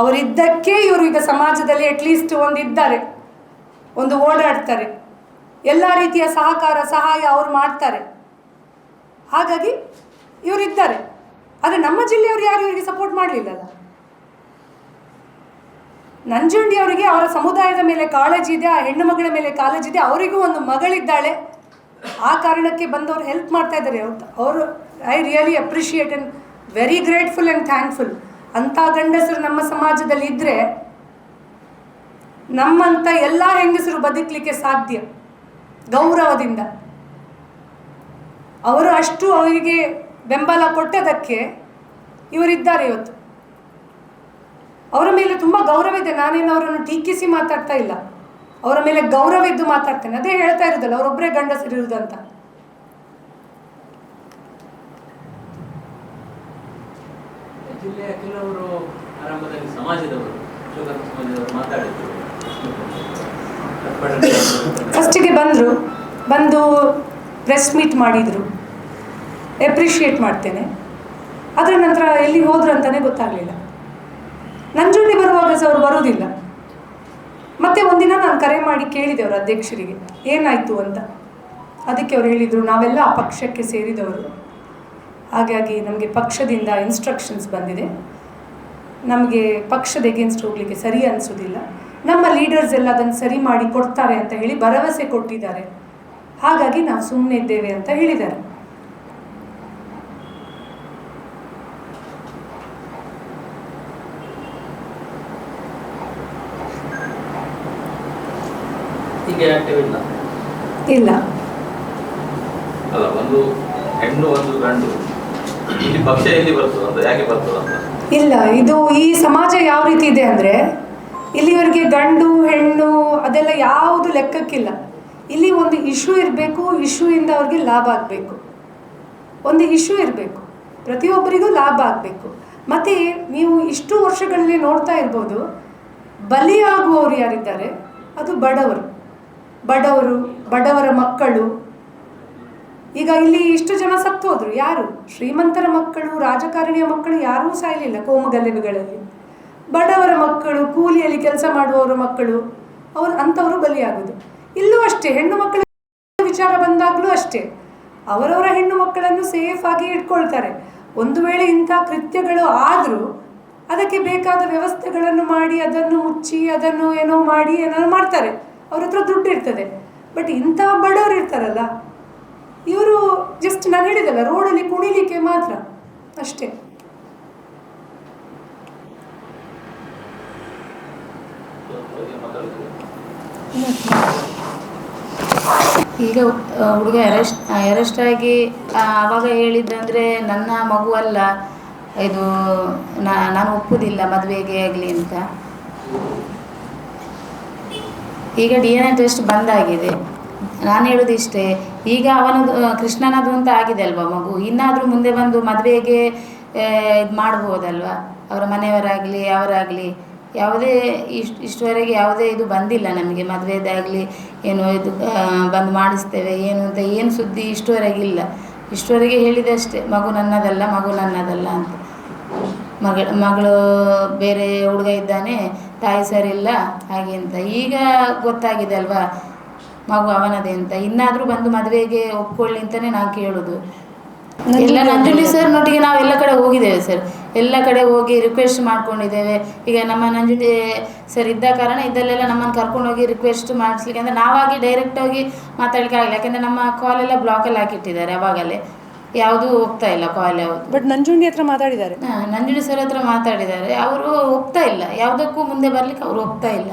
ಅವರಿದ್ದಕ್ಕೆ ಇವರು ಈಗ ಸಮಾಜದಲ್ಲಿ ಅಟ್ಲೀಸ್ಟ್ ಒಂದು ಇದ್ದಾರೆ. ಒಂದು ಓಡಾಡ್ತಾರೆ. ಎಲ್ಲ ರೀತಿಯ ಸಹಕಾರ ಸಹಾಯ ಅವರು ಮಾಡ್ತಾರೆ. ಹಾಗಾಗಿ ಇವರಿದ್ದಾರೆ ಆದರೆ ನಮ್ಮ ಜಿಲ್ಲೆಯವರು ಯಾರು ಇವರಿಗೆ ಸಪೋರ್ಟ್ ಮಾಡಲಿಲ್ಲಲ್ಲ ನಂಜುಂಡಿ ಅವರಿಗೆ ಅವರ ಸಮುದಾಯದ ಮೇಲೆ ಕಾಳಜಿ ಇದೆ, ಆ ಹೆಣ್ಣು ಮಗಳ ಮೇಲೆ ಕಾಳಜಿ ಇದೆ, ಅವರಿಗೂ ಒಂದು ಮಗಳಿದ್ದಾಳೆ. ಆ ಕಾರಣಕ್ಕೆ ಬಂದವರು ಹೆಲ್ಪ್ ಮಾಡ್ತಾ ಇದ್ದಾರೆ. ಅವ್ರು I really appreciate and very grateful and thankful ಅಂಥ ಗಂಡಸರು ನಮ್ಮ ಸಮಾಜದಲ್ಲಿ ಇದ್ದರೆ ನಮ್ಮಂಥ ಎಲ್ಲ ಹೆಂಗಸರು ಬದುಕಲಿಕ್ಕೆ ಸಾಧ್ಯ, ಗೌರವದಿಂದ. ಅವರು ಅಷ್ಟು ಅವರಿಗೆ ಬೆಂಬಲ ಕೊಟ್ಟದಕ್ಕೆ ಇವರಿದ್ದಾರೆ ಇವತ್ತು. ಅವರ ಮೇಲೆ ತುಂಬ ಗೌರವ ಇದೆ. ನಾನೇನು ಅವರನ್ನು ಟೀಕಿಸಿ ಮಾತಾಡ್ತಾ ಇಲ್ಲ. ಅವರ ಮೇಲೆ ಗೌರವ ಇದ್ದು ಮಾತಾಡ್ತೇನೆ. ಅದೇ ಹೇಳ್ತಾ ಇರೋದಲ್ಲ ಅವರೊಬ್ಬರೇ ಗಂಡಸರಿರುವುದಂತ ಜಿಲ್ಲೆಯ ಕೆಲವರು ಆರಂಭದಲ್ಲಿ ಸಮಾಜದವರು ಶೋಕರ ಸಮಾಜದವರು ಮಾತಾಡಿದ್ರು. ಫಸ್ಟಿಗೆ ಬಂದರು ಬಂದು ಪ್ರೆಸ್ ಮೀಟ್ ಮಾಡಿದರು. ಎಪ್ರಿಷಿಯೇಟ್ ಮಾಡ್ತೇನೆ. ಅದರ ನಂತರ ಎಲ್ಲಿ ಹೋದ್ರು ಅಂತಲೇ ಗೊತ್ತಾಗಲಿಲ್ಲ. ನಂಜುಂಡಿ ಬರುವಾಗ ಸಹ ಅವರು ಬರೋದಿಲ್ಲ ಮತ್ತೆ ಒಂದಿನ ನಾನು ಕರೆ ಮಾಡಿ ಕೇಳಿದೆ ಅವರ ಅಧ್ಯಕ್ಷರಿಗೆ, ಏನಾಯಿತು ಅಂತ. ಅದಕ್ಕೆ ಅವ್ರು ಹೇಳಿದರು, ನಾವೆಲ್ಲ ಆ ಪಕ್ಷಕ್ಕೆ ಸೇರಿದವರು. ಹಾಗಾಗಿ ನಮಗೆ ಪಕ್ಷದಿಂದ ಇನ್ಸ್ಟ್ರಕ್ಷನ್ಸ್ ಬಂದಿದೆ. ನಮಗೆ ಪಕ್ಷದ ಎಗೇನ್ಸ್ಟ್ ಹೋಗಲಿಕ್ಕೆ ಸರಿ ಅನಿಸೋದಿಲ್ಲ. ನಮ್ಮ ಲೀಡರ್ಸ್ ಎಲ್ಲ ಅದನ್ನು ಸರಿ ಮಾಡಿ ಕೊಡ್ತಾರೆ ಅಂತ ಹೇಳಿ ಭರವಸೆ ಕೊಟ್ಟಿದ್ದಾರೆ. ಹಾಗಾಗಿ ನಾವು ಸುಮ್ಮನೆ ಇದ್ದೇವೆ ಅಂತ ಹೇಳಿದ್ದಾರೆ. ಆಕ್ಟಿವ್ ಇಲ್ಲ. ಇಲ್ಲ ಅಲ್ಲ ಒಂದು ಹೆಣ್ಣು ಒಂದು ಗಂಡು. ಇಲ್ಲಿ ಪಕ್ಷ ಎಲ್ಲಿ ಬರ್ತದೆ ಅಂತ ಯಾಕೆ ಬರ್ತದೆ ಅಂತ? ಇಲ್ಲ ಇದು ಈ ಸಮಾಜ ಯಾವ ರೀತಿ ಇದೆ ಅಂದರೆ ಇಲ್ಲಿವರೆಗೆ ಗಂಡು ಹೆಣ್ಣು ಅದೆಲ್ಲ ಯಾವುದು ಲೆಕ್ಕಕ್ಕಿಲ್ಲ. ಇಲ್ಲಿ ಒಂದು ಇಶ್ಯೂ ಇರಬೇಕು ಇಶ್ಯೂಯಿಂದ ಅವ್ರಿಗೆ ಲಾಭ ಆಗಬೇಕು. ಒಂದು ಇಶ್ಯೂ ಇರಬೇಕು. ಪ್ರತಿಯೊಬ್ಬರಿಗೂ ಲಾಭ ಆಗಬೇಕು. ಮತ್ತು ನೀವು ಇಷ್ಟು ವರ್ಷಗಳಲ್ಲಿ ನೋಡ್ತಾ ಇರ್ಬೋದು ಬಲಿಯಾಗುವವರು ಯಾರಿದ್ದಾರೆ? ಅದು ಬಡವರು. ಬಡವರು, ಬಡವರ ಮಕ್ಕಳು. ಈಗ ಇಲ್ಲಿ ಇಷ್ಟು ಜನ ಸತ್ತು ಯಾರು? ಶ್ರೀಮಂತರ ಮಕ್ಕಳು, ರಾಜಕಾರಣಿಯ ಮಕ್ಕಳು ಯಾರೂ ಸಾಯಲಿಲ್ಲ ಕೋಮುಗಲಭೆಗಳಲ್ಲಿ ಬಡವರ ಮಕ್ಕಳು, ಕೂಲಿಯಲ್ಲಿ ಕೆಲಸ ಮಾಡುವವರ ಮಕ್ಕಳು, ಅವರು ಅಂಥವರು ಬಲಿಯಾಗೋದು. ಇಲ್ಲೂ ಅಷ್ಟೇ, ಹೆಣ್ಣು ಮಕ್ಕಳ ವಿಚಾರ ಬಂದಾಗಲೂ ಅಷ್ಟೇ. ಅವರವರ ಹೆಣ್ಣು ಮಕ್ಕಳನ್ನು ಸೇಫ್ ಆಗಿ ಇಟ್ಕೊಳ್ತಾರೆ. ಒಂದು ವೇಳೆ ಇಂಥ ಕೃತ್ಯಗಳು ಆದರೂ ಅದಕ್ಕೆ ಬೇಕಾದ ವ್ಯವಸ್ಥೆಗಳನ್ನು ಮಾಡಿ, ಅದನ್ನು ಮುಚ್ಚಿ, ಅದನ್ನು ಏನೋ ಮಾಡಿ ಏನಾದ್ರು ಮಾಡ್ತಾರೆ. ಅವ್ರ ಹತ್ರ ದುಡ್ಡು ಇರ್ತದೆ. ಬಟ್ ಇಂಥ ಬಡವರು ಇರ್ತಾರಲ್ಲ, ಇವರು ಜಸ್ಟ್ ನಾನು ಹೇಳಿದಲ್ಲ ರೋಡಲ್ಲಿ ಕುಣಿಲಿಕ್ಕೆ ಮಾತ್ರ, ಅಷ್ಟೇ. ಈಗ ಹುಡುಗ ಅರೆಸ್ಟ್ ಅರೆಸ್ಟ್ ಆಗಿ ಆವಾಗ ಹೇಳಿದ್ದಂದರೆ ನನ್ನ ಮಗು ಅಲ್ಲ, ಇದು ನಾನು ಒಪ್ಪುದಿಲ್ಲ ಮದುವೆಗೆ ಆಗಲಿ ಅಂತ. ಈಗ ಡಿ ಎನ್ ಎ ಟೆಸ್ಟ್ ಬಂದಾಗಿದೆ ನಾನು ಹೇಳೋದು ಇಷ್ಟೇ, ಈಗ ಅವನದು ಕೃಷ್ಣನದು ಅಂತ ಆಗಿದೆ ಅಲ್ವಾ ಮಗು? ಇನ್ನಾದರೂ ಮುಂದೆ ಬಂದು ಮದುವೆಗೆ ಇದು ಮಾಡ್ಬೋದಲ್ವಾ? ಅವರ ಮನೆಯವರಾಗಲಿ, ಅವರಾಗಲಿ, ಯಾವುದೇ ಇಷ್ಟು, ಇಷ್ಟುವರೆಗೆ ಯಾವುದೇ ಇದು ಬಂದಿಲ್ಲ ನಮಗೆ. ಮದುವೆದಾಗಲಿ ಏನು ಇದು ಬಂದು ಮಾಡಿಸ್ತೇವೆ, ಏನು ಅಂತ ಏನು ಸುದ್ದಿ ಇಷ್ಟುವರೆಗೆ ಇಲ್ಲ. ಇಷ್ಟುವರೆಗೆ ಹೇಳಿದಷ್ಟೇ, ಮಗು ನನ್ನದಲ್ಲ ಮಗು ನನ್ನದಲ್ಲ ಅಂತ. ಮಗಳು ಬೇರೆ ಹುಡುಗ ಇದ್ದಾನೆ ತಾಯಿ ಸರಿಯಿಲ್ಲ ಹಾಗೆ ಅಂತ. ಈಗ ಗೊತ್ತಾಗಿದೆ ಅಲ್ವಾ? ಮಗು ಅವನದೇ ಅಂತ. ಇನ್ನಾದರೂ ಬಂದು ಮದುವೆಗೆ ಒಪ್ಕೊಳ್ಳಿ ಅಂತಾನೆ ನಾನು ಕೇಳೋದು. ಎಲ್ಲ ನಂಜುಂಡಿ ಸರ್ನೊಟ್ಟಿಗೆ ನಾವು ಎಲ್ಲ ಕಡೆ ಹೋಗಿದ್ದೇವೆ ಸರ್. ಎಲ್ಲ ಕಡೆ ಹೋಗಿ ರಿಕ್ವೆಸ್ಟ್ ಮಾಡ್ಕೊಂಡಿದ್ದೇವೆ. ಈಗ ನಮ್ಮ ನಂಜುಂಡಿ ಸರ್ ಇದ್ದ ಕಾರಣ ಇದ್ದಲ್ಲೆಲ್ಲ ನಮ್ಮನ್ನು ಕರ್ಕೊಂಡು ಹೋಗಿ ರಿಕ್ವೆಸ್ಟ್ ಮಾಡಿಸ್ಲಿಕ್ಕೆ ಅಂದರೆ ನಾವಾಗಿ ಡೈರೆಕ್ಟ್ ಹೋಗಿ ಮಾತಾಡ್ಲಿಕ್ಕೆ ಆಗಲಿಲ್ಲ ಯಾಕಂದರೆ ನಮ್ಮ ಕಾಲೆಲ್ಲ ಬ್ಲಾಕಲ್ಲಿ ಹಾಕಿಟ್ಟಿದ್ದಾರೆ ಅವಾಗಲೇ. ಯಾವುದೂ ಹೋಗ್ತಾ ಇಲ್ಲ ಕಾಲ್ ಯಾವುದು ಬಟ್ ನಂಜುಂಡಿ ಹತ್ರ ಮಾತಾಡಿದ್ದಾರೆ. ನಂಜುಂಡಿ ಸರ್ ಹತ್ರ ಮಾತಾಡಿದ್ದಾರೆ. ಅವರು ಹೋಗ್ತಾ ಇಲ್ಲ. ಯಾವುದಕ್ಕೂ ಮುಂದೆ ಬರ್ಲಿಕ್ಕೆ ಅವರು ಹೋಗ್ತಾ ಇಲ್ಲ.